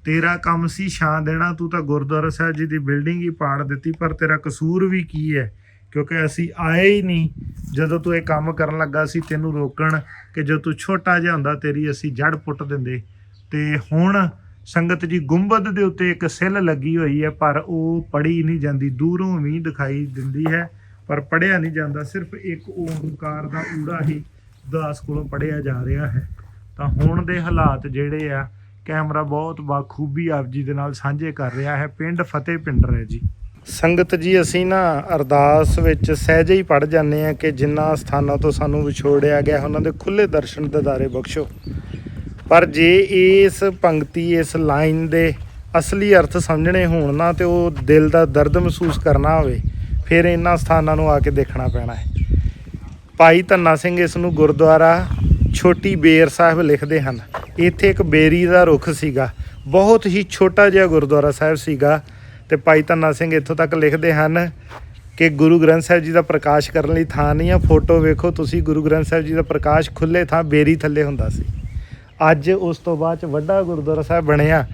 ਤੇਰਾ ਕੰਮ ਸੀ ਛਾਂ ਦੇਣਾ, ਤੂੰ ਤਾਂ ਗੁਰਦੁਆਰਾ ਸਾਹਿਬ ਜੀ ਦੀ ਬਿਲਡਿੰਗ ਹੀ ਪਾੜ ਦਿੱਤੀ, ਪਰ ਤੇਰਾ ਕਸੂਰ ਵੀ ਕੀ ਹੈ? ਕਿਉਂਕਿ ਅਸੀਂ ਆਏ ਹੀ ਨਹੀਂ। ਜਦੋਂ ਤੂੰ ਇਹ ਕੰਮ ਕਰਨ ਲੱਗਾ ਸੀ, ਤੈਨੂੰ ਰੋਕਣ ਕਿ ਜਦੋਂ ਤੂੰ ਛੋਟਾ ਜਿਹਾ ਹੁੰਦਾ, ਤੇਰੀ ਅਸੀਂ ਜੜ ਪੁੱਟ ਦਿੰਦੇ। ਤੇ ਹੁਣ ਸੰਗਤ ਜੀ ਗੁੰਬਦ ਦੇ ਉੱਤੇ ਇੱਕ ਸਿੱਲ ਲੱਗੀ ਹੋਈ ਹੈ, ਪਰ ਉਹ ਪੜੀ ਨਹੀਂ ਜਾਂਦੀ। ਦੂਰੋਂ ਵੀ ਦਿਖਾਈ ਦਿੰਦੀ ਹੈ, ਪਰ ਪੜਿਆ ਨਹੀਂ ਜਾਂਦਾ। ਸਿਰਫ ਇੱਕ ਓੰਕਾਰ ਦਾ ਊੜਾ ਹੀ ਦਾਸ ਕੋਲੋਂ ਪੜਿਆ ਜਾ ਰਿਹਾ ਹੈ। ਤਾਂ ਹੁਣ ਦੇ ਹਾਲਾਤ ਜਿਹੜੇ ਆ ਕੈਮਰਾ ਬਹੁਤ ਬਾਖੂਬੀ ਆਪ ਜੀ ਦੇ ਨਾਲ ਸਾਂਝੇ ਕਰ ਰਿਹਾ ਹੈ, ਪਿੰਡ ਫਤਿਹ ਪਿੰਡਰ ਹੈ ਜੀ। ਸੰਗਤ ਜੀ, ਅਸੀਂ ਨਾ ਅਰਦਾਸ ਵਿੱਚ ਸਹਿਜੇ ਹੀ ਪੜ ਜਾਂਦੇ ਆ ਕਿ ਜਿਨ੍ਹਾਂ ਸਥਾਨਾਂ ਤੋਂ ਸਾਨੂੰ ਵਿਛੋੜਿਆ ਗਿਆ ਉਹਨਾਂ ਦੇ ਖੁੱਲੇ ਦਰਸ਼ਨ ਦਿਦਾਰੇ ਬਖਸ਼ੋ। ਪਰ ਜੇ ਇਸ ਪੰਕਤੀ, ਇਸ ਲਾਈਨ ਦੇ ਅਸਲੀ ਅਰਥ ਸਮਝਣੇ ਹੋਣ ਨਾ ਤੇ ਉਹ ਦਿਲ ਦਾ ਦਰਦ ਮਹਿਸੂਸ ਕਰਨਾ ਹੋਵੇ, ਫਿਰ ਇਹਨਾਂ ਸਥਾਨਾਂ ਨੂੰ ਆ ਕੇ ਦੇਖਣਾ ਪੈਣਾ ਹੈ। ਭਾਈ ਧੰਨਾ ਸਿੰਘ ਇਸ ਨੂੰ ਗੁਰਦੁਆਰਾ ਛੋਟੀ ਬੇਰ ਸਾਹਿਬ ਲਿਖਦੇ ਹਨ। ਇੱਥੇ ਇੱਕ ਬੇਰੀ ਦਾ ਰੁੱਖ ਸੀਗਾ। ਬਹੁਤ ਹੀ ਛੋਟਾ ਜਿਹਾ ਗੁਰਦੁਆਰਾ ਸਾਹਿਬ ਸੀਗਾ ਤੇ ਭਾਈ ਧੰਨਾ ਸਿੰਘ ਇੱਥੋਂ ਤੱਕ ਲਿਖਦੇ ਹਨ ਕਿ ਗੁਰੂ ਗ੍ਰੰਥ ਸਾਹਿਬ ਜੀ ਦਾ ਪ੍ਰਕਾਸ਼ ਕਰਨ ਲਈ ਥਾਂ ਨਹੀਂ ਆ। ਫੋਟੋ ਵੇਖੋ ਤੁਸੀਂ, ਗੁਰੂ ਗ੍ਰੰਥ ਸਾਹਿਬ ਜੀ ਦਾ ਪ੍ਰਕਾਸ਼ ਖੁੱਲੇ ਥਾਂ ਬੇਰੀ ਥੱਲੇ ਹੁੰਦਾ ਸੀ। ਅੱਜ ਉਸ ਤੋਂ ਬਾਅਦ ਚ ਵੱਡਾ ਗੁਰਦੁਆਰਾ ਸਾਹਿਬ ਬਣਿਆ।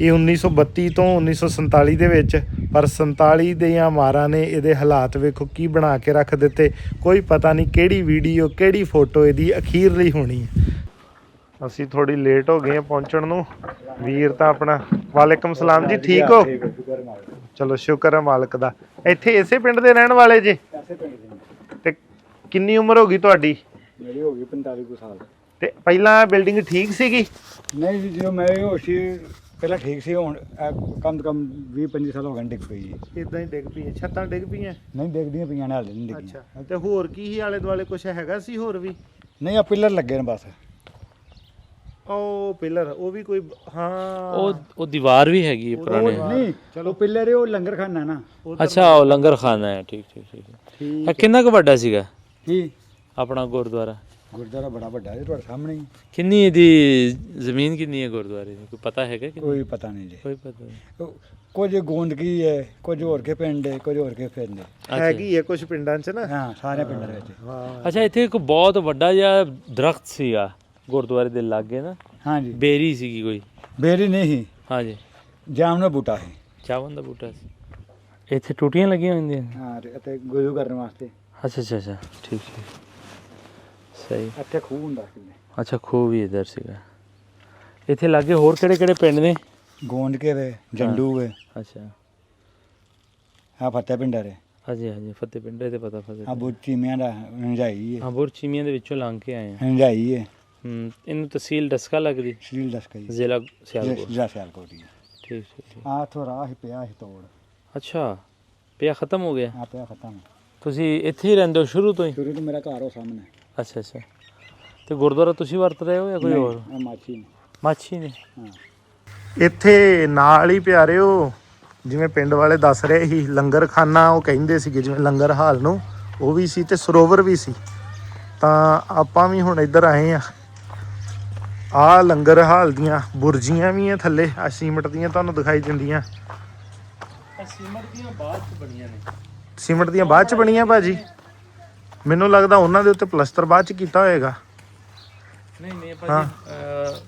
ਇਹ 1932 ਤੋਂ 1947 ਦੇ ਵਿੱਚ, ਪਰ 47 ਦੀਆਂ ਮਾਰਾਂ ਨੇ ਇਹਦੇ ਹਾਲਾਤ ਵੇਖੋ ਕੀ ਬਣਾ ਕੇ ਰੱਖ ਦਿੱਤੇ। ਕੋਈ ਪਤਾ ਨਹੀਂ ਕਿਹੜੀ ਵੀਡੀਓ ਕਿਹੜੀ ਫੋਟੋ ਇਹਦੀ ਅਖੀਰਲੀ ਹੋਣੀ ਹੈ। ਅਸੀਂ ਥੋੜੀ ਲੇਟ ਹੋ ਗਏ ਆ ਪਹੁੰਚਣ ਨੂੰ। ਵੀਰ ਤਾਂ ਆਪਣਾ ਵਾਲੇਕਮ ਸਲਾਮ ਜੀ ਠੀਕ ਹੋ? ਚਲੋ ਸ਼ੁਕਰ ਹੈ ਮਾਲਕ ਦਾ। ਇੱਥੇ ਇਸੇ ਪਿੰਡ ਦੇ ਰਹਿਣ ਵਾਲੇ ਜੇ? ਤੇ ਕਿੰਨੀ ਉਮਰ ਹੋ ਗਈ ਤੁਹਾਡੀ? ਮੇਰੀ ਹੋ ਗਈ 45 ਕੁ ਸਾਲ। ਤੇ ਪਹਿਲਾਂ ਬਿਲਡਿੰਗ ਠੀਕ ਸੀਗੀ? ਨਹੀਂ ਜੀ ਜਦੋਂ ਮੈਂ ਹੋਸ਼ ਸੀ ਪਹਿਲਾਂ ਠੀਕ ਸੀ ਹੁਣ ਕਮ ਕਮ 20 25 ਸਾਲ ਹੋ ਗਏ ਡਿੱਗ ਪਈ ਜੀ। ਇਦਾਂ ਹੀ ਡਿੱਗ ਪਈਆਂ ਛੱਤਾਂ ਡਿੱਗ ਪਈਆਂ? ਨਹੀਂ ਡਿੱਗਦੀਆਂ ਪਈਆਂ ਨੇ ਹਾਲੇ ਨਹੀਂ ਡਿੱਗੀਆਂ। ਅੱਛਾ। ਤੇ ਹੋਰ ਕੀ ਹੀ ਆਲੇ ਦੁਆਲੇ ਕੁਝ ਹੈਗਾ ਸੀ ਹੋਰ ਵੀ? ਨਹੀਂ ਆ ਪਿੱਲਰ ਲੱਗੇ ਨੇ ਬਸ। ਉਹ ਪਿਲਰ ਉਹ ਵੀ ਕੋਈ ਹਾਂ। ਉਹ ਉਹ ਦੀਵਾਰ ਵੀ ਹੈਗੀ ਹੈ ਪੁਰਾਣੀ ਨਹੀਂ ਚਲੋ ਪਿੱਲਰ ਉਹ ਲੰਗਰ ਖਾਨਾ ਨਾ ਅੱਛਾ ਉਹ ਲੰਗਰ ਖਾਨਾ ਹੈ ਠੀਕ ਠੀਕ ਠੀਕ। ਠੀਕ ਇਹ ਕਿੰਨਾ ਕੁ ਵੱਡਾ ਸੀਗਾ? ਕੀ ਆਪਣਾ ਗੁਰਦੁਆਰਾ? ਗੁਰਦੁਆਰਾ ਬੜਾ ਵੱਡਾ ਹੈ ਤੁਹਾਡੇ ਸਾਹਮਣੇ ਹੀ। ਕਿੰਨੀ ਇਹਦੀ ਜ਼ਮੀਨ ਕਿੰਨੀ ਹੈ ਗੁਰਦੁਆਰੇ ਦੀ? ਕੋਈ ਪਤਾ ਹੈਗਾ ਕਿ ਕੋਈ ਪਤਾ ਨਹੀਂ ਜੀ। ਕੋਈ ਪਤਾ ਨਹੀਂ। ਉਹ ਕੁਝ ਗੋਂਦਕੀ ਹੈ ਕੁਝ ਹੋਰ ਕੇ ਪਿੰਡ ਹੈ ਕੁਝ ਹੋਰ ਕੇ ਪਿੰਡ ਹੈ। ਹੈਗੀ ਹੈ ਕੁਝ ਪਿੰਡਾਂ 'ਚ ਨਾ? ਹਾਂ ਸਾਰੇ ਪਿੰਡਾਂ ਦੇ ਵਿੱਚ। ਹਾਂ ਅੱਛਾ ਇੱਥੇ ਇੱਕ ਬਹੁਤ ਵੱਡਾ ਜਿਹਾ ਦਰਖਤ ਸੀਗਾ। ਗੁਰਦੁਆਰੇ ਦੇ ਲਾਗੇ ਨਾ ਹਾਂਜੀ। ਬੇਰੀ ਸੀਗੀ ਕੋਈ। ਬੇਰੀ ਨਹੀਂ ਹਾਂਜੀ। ਜਾਮ ਦਾ ਬੂਟਾ ਹੈ ਚਾਵਨ ਦਾ ਬੂਟਾ ਸੀ। ਇੱਥੇ ਟੂਟੀਆਂ ਲੱਗੀਆਂ ਹੁੰਦੀਆਂ? ਹਾਂ ਤੇ ਅਤੇ ਗੁਰੂ ਕਰਨ ਵਾਸਤੇ। ਅੱਛਾ ਅੱਛਾ ਅੱਛਾ। ਠੀਕ ਠੀਕ। ਸਹੀ। ਇੱਥੇ ਖੂਹ ਹੁੰਦਾ ਸੀ ਅੱਛਾ ਖੂਹ ਵੀ ਇਧਰ ਸੀਗਾ। ਇੱਥੇ ਲਾਗੇ ਹੋਰ ਕਿਹੜੇ ਕਿਹੜੇ ਪਿੰਡ ਨੇ? ਗੋਂਦ ਕੇ ਵੇ ਜੰਡੂ ਵੇ ਅੱਛਾ। ਆ ਫਤਿਹ ਪਿੰਡਰ ਹੈ ਹਾਂਜੀ ਹਾਂਜੀ। ਫਤਿਹ ਪਿੰਡੇ ਤੇ ਪਤਾ ਫਤਿਹ ਆ। ਬੁੱਚੀ ਮਿਆਂ ਦਾ ਹੰਜਾਈ ਹੈ ਹਾਂ ਬੁਰ ਚੀਮੀਆਂ ਦੇ ਵਿੱਚੋਂ ਲੰਘ ਕੇ ਆਏ ਆ। ਹੰਜਾਈ ਹੈ ਹੂੰ ਇਹਨੂੰ ਤਹਿਸੀਲ ਡਸਕਾ ਲੱਗਦੀ? ਸ਼ੀਲ ਦਸ ਕਈ ਜ਼ਿਲ੍ਹਾ ਸਿਆਲਕੋਟ। ਜਿਹੜਾ ਸਿਆਲ ਕੋਟੀ ਠੀਕ ਠੀਕ ਠੀਕ। ਆ ਥੋ ਰਾਹ ਹੀ ਪਿਆ ਸੀ ਤੋੜ। ਅੱਛਾ ਪਿਆ ਖਤਮ ਹੋ ਗਿਆ? ਆ ਪਿਆ ਖਤਮ। ਤੁਸੀਂ ਇੱਥੇ ਹੀ ਰਹਿੰਦੇ ਹੋ ਸ਼ੁਰੂ ਤੋਂ ਹੀ? ਸ਼ੁਰੂ ਤੋਂ ਮੇਰਾ ਘਰ ਉਹ ਸਾਹਮਣੇ। ਅੱਛਾ ਅੱਛਾ। ਤੇ ਗੁਰਦੁਆਰਾ ਤੁਸੀਂ ਵਰਤ ਰਹੇ ਹੋ ਜਾਂ ਕੋਈ ਹੋਰ? ਮਾਛੀ ਨੇ। ਮਾਛੀ ਨੇ? ਹਾਂ। ਇੱਥੇ ਨਾਲ ਹੀ ਪਿਆਰਿਓ ਜਿਵੇਂ ਪਿੰਡ ਵਾਲੇ ਦੱਸ ਰਹੇ ਸੀ ਲੰਗਰ ਖਾਨਾ ਉਹ ਕਹਿੰਦੇ ਸੀਗੇ ਜਿਵੇਂ ਲੰਗਰ ਹਾਲ ਨੂੰ ਉਹ ਵੀ ਸੀ ਤੇ ਸਰੋਵਰ ਵੀ ਸੀ। ਤਾਂ ਆਪਾਂ ਵੀ ਹੁਣ ਇੱਧਰ ਆਏ ਆ ਆ ਲੰਗਰ ਹਾਲ ਦੀਆਂ ਬੁਰਜੀਆਂ ਵੀ ਆ ਥੱਲੇ ਆ ਸੀਮਟ ਦੀਆਂ ਤੁਹਾਨੂੰ ਦਿਖਾਈ ਦਿੰਦੀਆਂ। ਸੀਮਟ ਦੀਆਂ ਬਾਅਦ ਚ ਬਣੀਆਂ ਨੇ। ਸੀਮਟ ਦੀਆਂ ਬਾਅਦ ਚ ਬਣੀਆਂ ਭਾਜੀ? ਮੈਨੂੰ ਲੱਗਦਾ ਉਹਨਾਂ ਦੇ ਉੱਤੇ ਪਲਸਤਰ ਬਾਅਦ ਚ ਕੀਤਾ ਹੋਏਗਾ। ਨਹੀਂ ਨਹੀਂ ਹਾਂ। ਭਾਜੀ ਅਹ,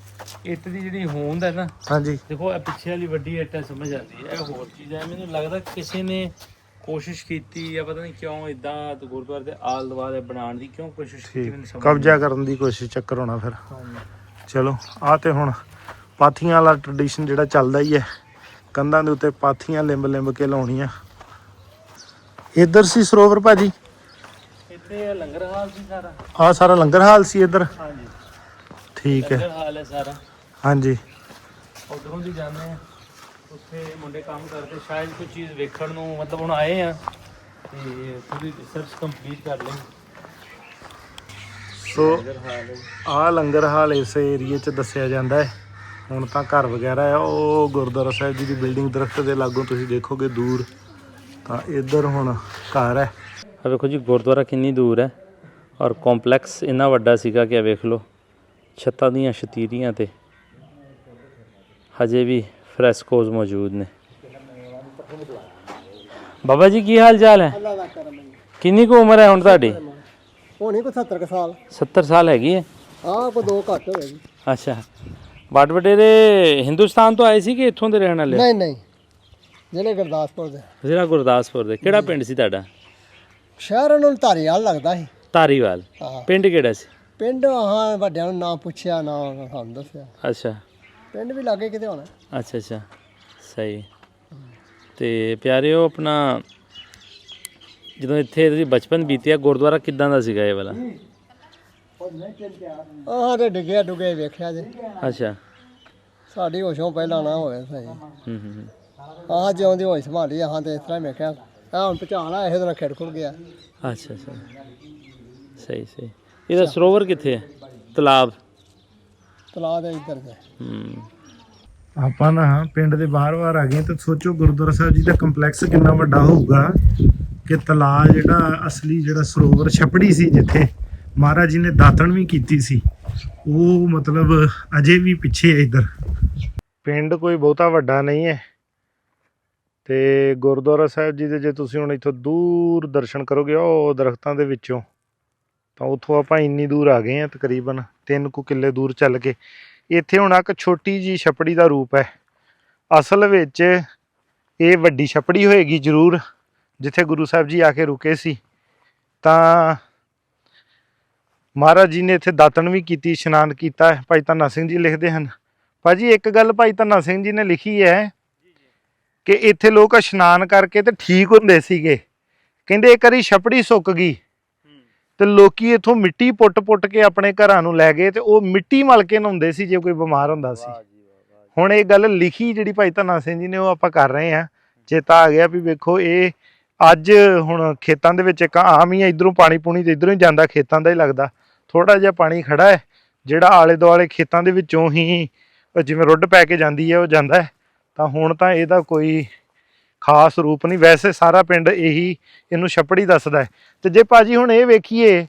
ਇੱਟ ਦੀ ਜਿਹੜੀ ਹੋਂਦ ਹੈ ਨਾ ਹਾਂਜੀ। ਦੇਖੋ ਇਹ ਪਿੱਛੇ ਵਾਲੀ ਵੱਡੀ ਇੱਟ ਹੈ ਸਮਝ ਆਉਂਦੀ ਹੈ। ਇਹ ਹੋਰ ਚੀਜ਼ ਹੈ। ਮੈਨੂੰ ਲੱਗਦਾ ਕਿਸੇ ਨੇ ਕੋਸ਼ਿਸ਼ ਕੀਤੀ ਜਾਂ ਪਤਾ ਨਹੀਂ ਕਿਉਂ ਇਦਾਂ ਗੁਰਦੁਆਰੇ ਦੇ ਆਲ ਦੁਆਲੇ ਬਣਾਉਣ ਦੀ ਕਿਉਂ ਕੋਸ਼ਿਸ਼ ਕੀਤੀ ਮੈਨੂੰ ਠੀਕ। ਸਮਝ ਕਬਜ਼ਾ ਕਰਨ ਦੀ ਕੋਸ਼ਿਸ਼ ਚੱਕਰ ਹੋਣਾ ਫਿਰ। ਚਲੋ ਆ ਤੇ ਹੁਣ ਪਾਥੀਆਂ ਵਾਲਾ ਟ੍ਰੈਡੀਸ਼ਨ ਜਿਹੜਾ ਚੱਲਦਾ ਹੀ ਹੈ। ਕੰਧਾਂ ਦੇ ਉੱਤੇ ਪਾਥੀਆਂ ਲਿੰਬ ਲਿੰਬ ਕੇ ਲਾਉਣੀਆਂ। ਇੱਧਰ ਸੀ ਸਰੋਵਰ ਭਾਜੀ? ਇੱਥੇ ਲੰਗਰ ਹਾਲ ਸੀ ਸਾਰਾ। ਆ ਸਾਰਾ ਲੰਗਰ ਹਾਲ ਸੀ ਇੱਧਰ? ਹਾਂਜੀ। ਠੀਕ ਹੈ। ਲੰਗਰ ਹਾਲ ਹੈ ਸਾਰਾ। ਹਾਂਜੀ। ਉਧਰੋਂ ਦੀ ਜਾਂਦੇ ਆ ਉੱਥੇ ਮੁੰਡੇ ਕੰਮ ਕਰਦੇ ਸ਼ਾਇਦ ਕੋਈ ਚੀਜ਼ ਵੇਖਣ ਨੂੰ ਮਤਲਬ ਹੁਣ ਆਏ ਆ। ਤੇ ਪੂਰੀ ਰਿਸਰਚ ਕੰਪਲੀਟ ਕਰ ਲਈ ਸੋ ਲੰਗਰ ਆ ਲੰਗਰ ਹਾਲ ਇਸ ਏਰੀਏ 'ਚ ਦੱਸਿਆ ਜਾਂਦਾ ਹੈ। ਹੁਣ ਤਾਂ ਘਰ ਵਗੈਰਾ ਹੈ। ਉਹ ਗੁਰਦੁਆਰਾ ਸਾਹਿਬ ਜੀ ਦੀ ਬਿਲਡਿੰਗ ਦਰਖਤ ਦੇ ਲਾਗੋਂ ਤੁਸੀਂ ਦੇਖੋਗੇ ਦੂਰ। ਤਾਂ ਇੱਧਰ ਹੁਣ ਘਰ ਹੈ। ਆ ਵੇਖੋ ਜੀ, ਗੁਰਦੁਆਰਾ ਕਿੰਨੀ ਦੂਰ ਹੈ ਔਰ ਕੰਪਲੈਕਸ ਇੰਨਾ ਵੱਡਾ ਸੀਗਾ ਕਿ ਵੇਖ ਲਓ, ਛੱਤਾਂ ਦੀਆਂ, ਸ਼ਤੀਰੀਆਂ ਤੇ ਹਜੇ ਵੀ ਫਰੈਸਕੋਜ਼ ਮੌਜੂਦ ਨੇ। ਬਾਬਾ ਜੀ, ਕੀ ਹਾਲ ਚਾਲ ਹੈ? ਕਿੰਨੀ ਕੁ ਉਮਰ ਹੈ ਹੁਣ ਤੁਹਾਡੀ? ਹੋਣੀ ਕੋ 70 ਕੁ ਸਾਲ? 70 ਸਾਲ ਹੈਗੀ ਹੈ? ਆਹ ਕੋ ਦੋ ਘੱਟ ਹੋਏ ਜੀ। ਅੱਛਾ। ਬਾਟ ਬਟੇਰੇ ਹਿੰਦੁਸਤਾਨ ਤੋਂ ਆਏ ਸੀ ਕਿ ਇੱਥੋਂ ਦੇ ਰਹਿਣ ਵਾਲੇ? ਨਹੀਂ ਨਹੀਂ। ਜਿਹੜੇ ਗੁਰਦਾਸਪੁਰ ਦੇ। ਜ਼ਿਲ੍ਹਾ ਗੁਰਦਾਸਪੁਰ ਦੇ। ਕਿਹੜਾ ਪਿੰਡ ਸੀ ਤੁਹਾਡਾ? ਸ਼ਹਿਰ ਨੂੰ ਧਾਰੀਵਾਲ ਲੱਗਦਾ ਸੀ। ਧਾਰੀਵਾਲ। ਹਾਂ। ਪਿੰਡ ਕਿਹੜਾ ਸੀ? ਪਿੰਡ ਹਾਂ ਵੱਡਿਆਂ ਨੂੰ ਨਾਂ ਪੁੱਛਿਆ ਨਾ ਸਾਨੂੰ ਦੱਸਿਆ। ਅੱਛਾ। ਪਿੰਡ ਵੀ ਲਾਗੇ ਕਿਤੇ ਹੋਣਾ। ਅੱਛਾ ਅੱਛਾ। ਸਹੀ। ਤੇ ਪਿਆਰਿਓ ਆਪਣਾ ਜਦੋਂ ਇੱਥੇ ਤੁਸੀਂ ਬਚਪਨ ਬੀਤਿਆ ਗੁਰਦੁਆਰਾ ਕਿੱਦਾਂ ਦਾ ਸੀਗਾ ਇਹ ਵਾਲਾ? ਆਹ ਤੇ ਡਿੱਗਿਆ ਡੁੱਗੇ ਵੇਖਿਆ ਜੇ। ਅੱਛਾ। ਸਾਡੀ ਹੋਸ਼ੋਂ ਪਹਿਲਾਂ ਨਾ ਹੋਵੇ ਸਹੀ ਹੂੰ ਹੂੰ ਹੂੰ। ਆਹ ਜਿਉਂਦੀ ਹੋਸ਼ ਸੰਭਾਲੀ ਆਹ ਤੇ ਇਸ ਤਰ੍ਹਾਂ ਹੀ ਵੇਖਿਆ। ਆਹ ਹੁਣ ਪਛਾਣ ਆ ਇਹਦੇ ਨਾਲ ਖਿੜ ਖੁੜ ਗਿਆ। ਅੱਛਾ ਅੱਛਾ। ਸਹੀ ਸਹੀ। ਇਹਦਾ ਸਰੋਵਰ ਕਿੱਥੇ ਹੈ ਤਲਾਬ। ਤਲਾਅ ਦੇ ਇੱਧਰ ਦੇ ਹੂੰ। ਆਪਾਂ ਨਾ ਪਿੰਡ ਦੇ ਬਾਹਰ-ਬਾਹਰ ਆ ਗਏ ਤਾਂ ਸੋਚੋ ਗੁਰਦੁਆਰਾ ਸਾਹਿਬ ਜੀ ਦਾ ਕੰਪਲੈਕਸ ਕਿੰਨਾ ਵੱਡਾ ਹੋਊਗਾ। ਕਿ ਤਲਾਅ ਜਿਹੜਾ ਅਸਲੀ ਜਿਹੜਾ ਸਰੋਵਰ ਛਪੜੀ ਸੀ ਜਿੱਥੇ ਮਹਾਰਾਜ ਜੀ ਨੇ ਦਾਤਣ ਵੀ ਕੀਤੀ ਸੀ, ਉਹ ਮਤਲਬ ਅਜੇ ਵੀ ਪਿੱਛੇ ਹੈ ਇੱਧਰ। ਪਿੰਡ ਕੋਈ ਬਹੁਤਾ ਵੱਡਾ ਨਹੀਂ ਹੈ। ਤੇ ਗੁਰਦੁਆਰਾ ਸਾਹਿਬ ਜੀ ਦੇ ਜੇ ਤੁਸੀਂ ਹੁਣ ਇੱਥੋਂ ਦੂਰ ਦਰਸ਼ਨ ਕਰੋਗੇ, ਉਹ ਦਰਖਤਾਂ ਦੇ ਵਿੱਚੋਂ, ਤਾਂ ਉੱਥੋਂ ਆਪਾਂ ਇੰਨੀ ਦੂਰ ਆ ਗਏ ਆ ਤਕਰੀਬਨ 3 ਕੁ ਕਿੱਲੇ ਦੂਰ ਚੱਲ ਕੇ। ਇੱਥੇ ਹੁਣ ਇੱਕ ਛੋਟੀ ਜੀ ਛਪੜੀ ਦਾ ਰੂਪ ਹੈ। ਅਸਲ ਵਿੱਚ ਇਹ ਵੱਡੀ ਛਪੜੀ ਹੋਏਗੀ ਜ਼ਰੂਰ। ਜਿੱਥੇ ਗੁਰੂ ਸਾਹਿਬ ਜੀ ਆ ਕੇ ਰੁਕੇ ਸੀ ਤਾਂ ਮਹਾਰਾਜ ਜੀ ਨੇ ਇੱਥੇ ਦਾਤਣ ਵੀ ਕੀਤੀ ਇਸ਼ਨਾਨ ਕੀਤਾ। ਭਾਈ ਧੰਨਾ ਸਿੰਘ ਜੀ ਲਿਖਦੇ ਹਨ। ਭਾਜੀ ਇੱਕ ਗੱਲ ਭਾਈ ਧੰਨਾ ਸਿੰਘ ਜੀ ਨੇ ਲਿਖੀ ਹੈ ਕਿ ਇੱਥੇ ਲੋਕ ਇਸ਼ਨਾਨ ਕਰਕੇ ਤੇ ਠੀਕ ਹੁੰਦੇ ਸੀਗੇ। ਕਹਿੰਦੇ ਇੱਕ ਵਾਰੀ ਛਪੜੀ ਸੁੱਕ ਗਈ ਤੇ ਲੋਕੀ ਇਥੋਂ ਮਿੱਟੀ ਪੁੱਟ-ਪੁੱਟ ਕੇ ਆਪਣੇ ਘਰਾਂ ਨੂੰ ਲੈ ਗਏ ਤੇ ਉਹ ਮਿੱਟੀ ਮਲ ਕੇ ਨਹਾਉਂਦੇ ਸੀ ਜੇ ਕੋਈ ਬਿਮਾਰ ਹੁੰਦਾ ਸੀ। ਹੁਣ ਇਹ ਗੱਲ ਲਿਖੀ ਜਿਹੜੀ ਭਾਈ ਧੰਨਾ ਸਿੰਘ ਜੀ ਨੇ ਉਹ ਆਪਾਂ ਕਰ ਰਹੇ ਆ ਚੇਤਾ ਆ ਗਿਆ ਵੀ ਵੇਖੋ ਇਹ ਅੱਜ ਹੁਣ ਖੇਤਾਂ ਦੇ ਵਿੱਚ ਇੱਕ ਆਮ ਹੀ ਆ, ਇਧਰੋਂ ਪਾਣੀ ਪੂਣੀ ਤੇ ਇਧਰੋਂ ਹੀ ਜਾਂਦਾ, ਖੇਤਾਂ ਦਾ ਹੀ ਲੱਗਦਾ। ਥੋੜਾ ਜਿਹਾ ਪਾਣੀ ਖੜਾ ਹੈ, ਜਿਹੜਾ ਆਲੇ ਦੁਆਲੇ ਖੇਤਾਂ ਦੇ ਵਿੱਚੋਂ ਹੀ ਜਿਵੇਂ ਰੁੱਡ ਪੈ ਕੇ ਜਾਂਦੀ ਹੈ, ਉਹ ਜਾਂਦਾ ਤਾਂ ਹੁਣ ਤਾਂ ਇਹਦਾ ਕੋਈ ਖਾਸ ਰੂਪ ਨਹੀਂ। ਵੈਸੇ ਸਾਰਾ ਪਿੰਡ ਇਹੀ ਇਹਨੂੰ ਛਪੜੀ ਦੱਸਦਾ ਹੈ। ਤੇ ਜੇ ਭਾਜੀ ਹੁਣ ਇਹ ਵੇਖੀਏ,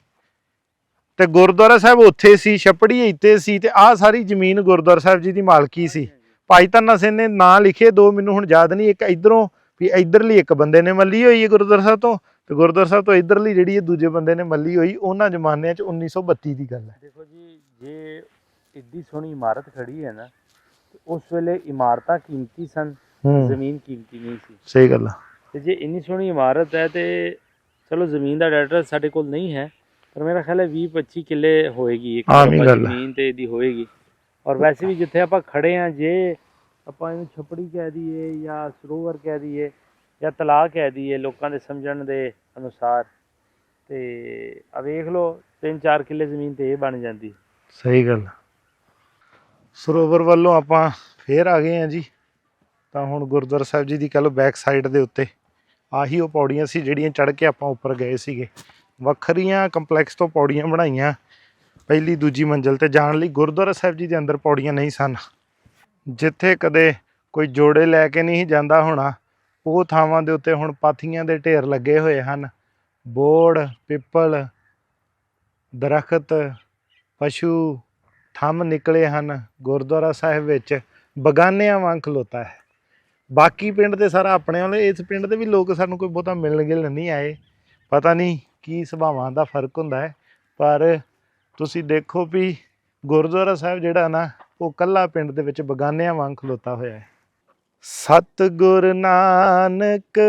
ਤੇ ਗੁਰਦੁਆਰਾ ਸਾਹਿਬ ਉੱਥੇ ਸੀ, ਛਪੜੀ ਇੱਥੇ ਸੀ, ਤੇ ਆਹ ਸਾਰੀ ਜ਼ਮੀਨ ਗੁਰਦੁਆਰਾ ਸਾਹਿਬ ਜੀ ਦੀ ਮਾਲਕੀ ਸੀ। ਭਾਈ ਧੰਨਾ ਸਿੰਘ ਨੇ ਨਾਂ ਲਿਖੇ, ਦੋ ਮੈਨੂੰ ਹੁਣ ਯਾਦ ਨਹੀਂ, ਇੱਕ ਇਧਰੋਂ ਵੀ ਇਧਰਲੀ ਇੱਕ ਬੰਦੇ ਨੇ ਮੱਲੀ ਹੋਈ ਹੈ ਗੁਰਦੁਆਰਾ ਸਾਹਿਬ ਤੋਂ ਤੇ ਗੁਰਦੁਆਰਾ ਸਾਹਿਬ ਤੋਂ ਇਧਰਲੀ ਜਿਹੜੀ ਇਹ ਦੂਜੇ ਬੰਦੇ ਨੇ ਮੱਲੀ ਹੋਈ ਉਹਨਾਂ ਜ਼ਮਾਨਿਆਂ 'ਚ 1932 ਦੀ ਗੱਲ ਹੈ। ਦੇਖੋ ਜੀ ਜੇ ਇੱਡੀ ਸੋਹਣੀ ਇਮਾਰਤ ਖੜੀ ਹੈ ਨਾ ਉਸ ਵੇਲੇ ਇਮਾਰਤਾਂ ਕੀਮਤੀ ਸਨ ਹੂੰ। ਜ਼ਮੀਨ ਕੀਮਤੀ ਨਹੀਂ ਸੀ। ਸਹੀ ਗੱਲ ਆ। ਤੇ ਜੇ ਇੰਨੀ ਸੋਹਣੀ ਇਮਾਰਤ ਹੈ ਤੇ ਚਲੋ ਜ਼ਮੀਨ ਦਾ ਡਾਟਾ ਸਾਡੇ ਕੋਲ ਨਹੀਂ ਹੈ ਪਰ ਮੇਰਾ ਖਿਆਲ ਹੈ 20 25 ਕਿੱਲੇ ਹੋਏਗੀ ਇੱਕ ਹੀ ਹੈ। ਜ਼ਮੀਨ ਤੇ ਇਹਦੀ ਹੋਏਗੀ। ਔਰ ਵੈਸੇ ਵੀ ਜਿੱਥੇ ਆਪਾਂ ਖੜੇ ਆ ਜੇ ਆਪਾਂ ਇਹਨੂੰ ਛਪੜੀ ਕਹਿ ਦਈਏ ਜਾਂ ਸਰੋਵਰ ਕਹਿ ਦਈਏ ਜਾਂ ਤਲਾਅ ਕਹਿ ਦਈਏ ਲੋਕਾਂ ਦੇ ਸਮਝਣ ਦੇ ਅਨੁਸਾਰ। ਤੇ ਆ ਵੇਖ ਲਓ 3-4 ਕਿੱਲੇ ਜ਼ਮੀਨ ਤੇ ਇਹ ਬਣ ਜਾਂਦੀ। ਸਹੀ ਗੱਲ। ਸਰੋਵਰ ਵੱਲੋਂ ਆਪਾਂ ਫੇਰ ਆ ਗਏ ਆ ਜੀ। ਤਾਂ ਹੁਣ ਗੁਰਦੁਆਰਾ ਸਾਹਿਬ ਜੀ ਦੀ ਕਹ ਲਓ ਬੈਕ ਸਾਈਡ ਦੇ ਉੱਤੇ। ਆਹੀ ਉਹ ਪੌੜੀਆਂ ਸੀ ਜਿਹੜੀਆਂ ਚੜ ਕੇ ਆਪਾਂ ਉੱਪਰ ਗਏ ਸੀਗੇ। ਵੱਖਰੀਆਂ ਕੰਪਲੈਕਸ ਤੋਂ ਪੌੜੀਆਂ ਬਣਾਈਆਂ। ਪਹਿਲੀ ਦੂਜੀ ਮੰਜ਼ਲ ਤੇ ਜਾਣ ਲਈ ਗੁਰਦੁਆਰਾ ਸਾਹਿਬ ਜੀ ਦੇ ਅੰਦਰ ਪੌੜੀਆਂ ਨਹੀਂ ਸਨ। ਜਿੱਥੇ ਕਦੇ ਕੋਈ ਜੋੜੇ ਲੈ ਕੇ ਨਹੀਂ ਜਾਂਦਾ ਹੋਣਾ, ਉਹ ਥਾਵਾਂ ਦੇ ਉੱਤੇ ਹੁਣ ਪਾਥੀਆਂ ਦੇ ਢੇਰ ਲੱਗੇ ਹੋਏ ਹਨ। ਬੋੜ, ਪਿੱਪਲ, ਦਰਖਤ, ਪਸ਼ੂ ਥੰਮ ਨਿਕਲੇ ਹਨ। ਗੁਰਦੁਆਰਾ ਸਾਹਿਬ ਵਿੱਚ ਬਗਾਨਿਆਂ ਵਾਂਗ ਖਲੋਤਾ ਹੈ। ਬਾਕੀ ਪਿੰਡ ਦੇ ਸਾਰਾ ਆਪਣੇ ਵਾਲੇ, ਇਸ ਪਿੰਡ ਦੇ ਵੀ ਲੋਕ ਸਾਨੂੰ ਕੋਈ ਬਹੁਤਾ ਮਿਲਣ ਗਿਲਣ ਨਹੀਂ ਆਏ। ਪਤਾ ਨਹੀਂ ਕੀ ਸੁਭਾਵਾਂ ਦਾ ਫ਼ਰਕ ਹੁੰਦਾ ਹੈ, ਪਰ ਤੁਸੀਂ ਦੇਖੋ ਵੀ ਗੁਰਦੁਆਰਾ ਸਾਹਿਬ ਜਿਹੜਾ ਨਾ ਉਹ ਕੱਲਾ ਪਿੰਡ ਦੇ ਵਿੱਚ ਬਗਾਨਿਆਂ ਵਾਂਗ ਖਲੋਤਾ ਹੋਇਆ ਹੈ। ਸਤਿਗੁਰ ਨਾਨਕ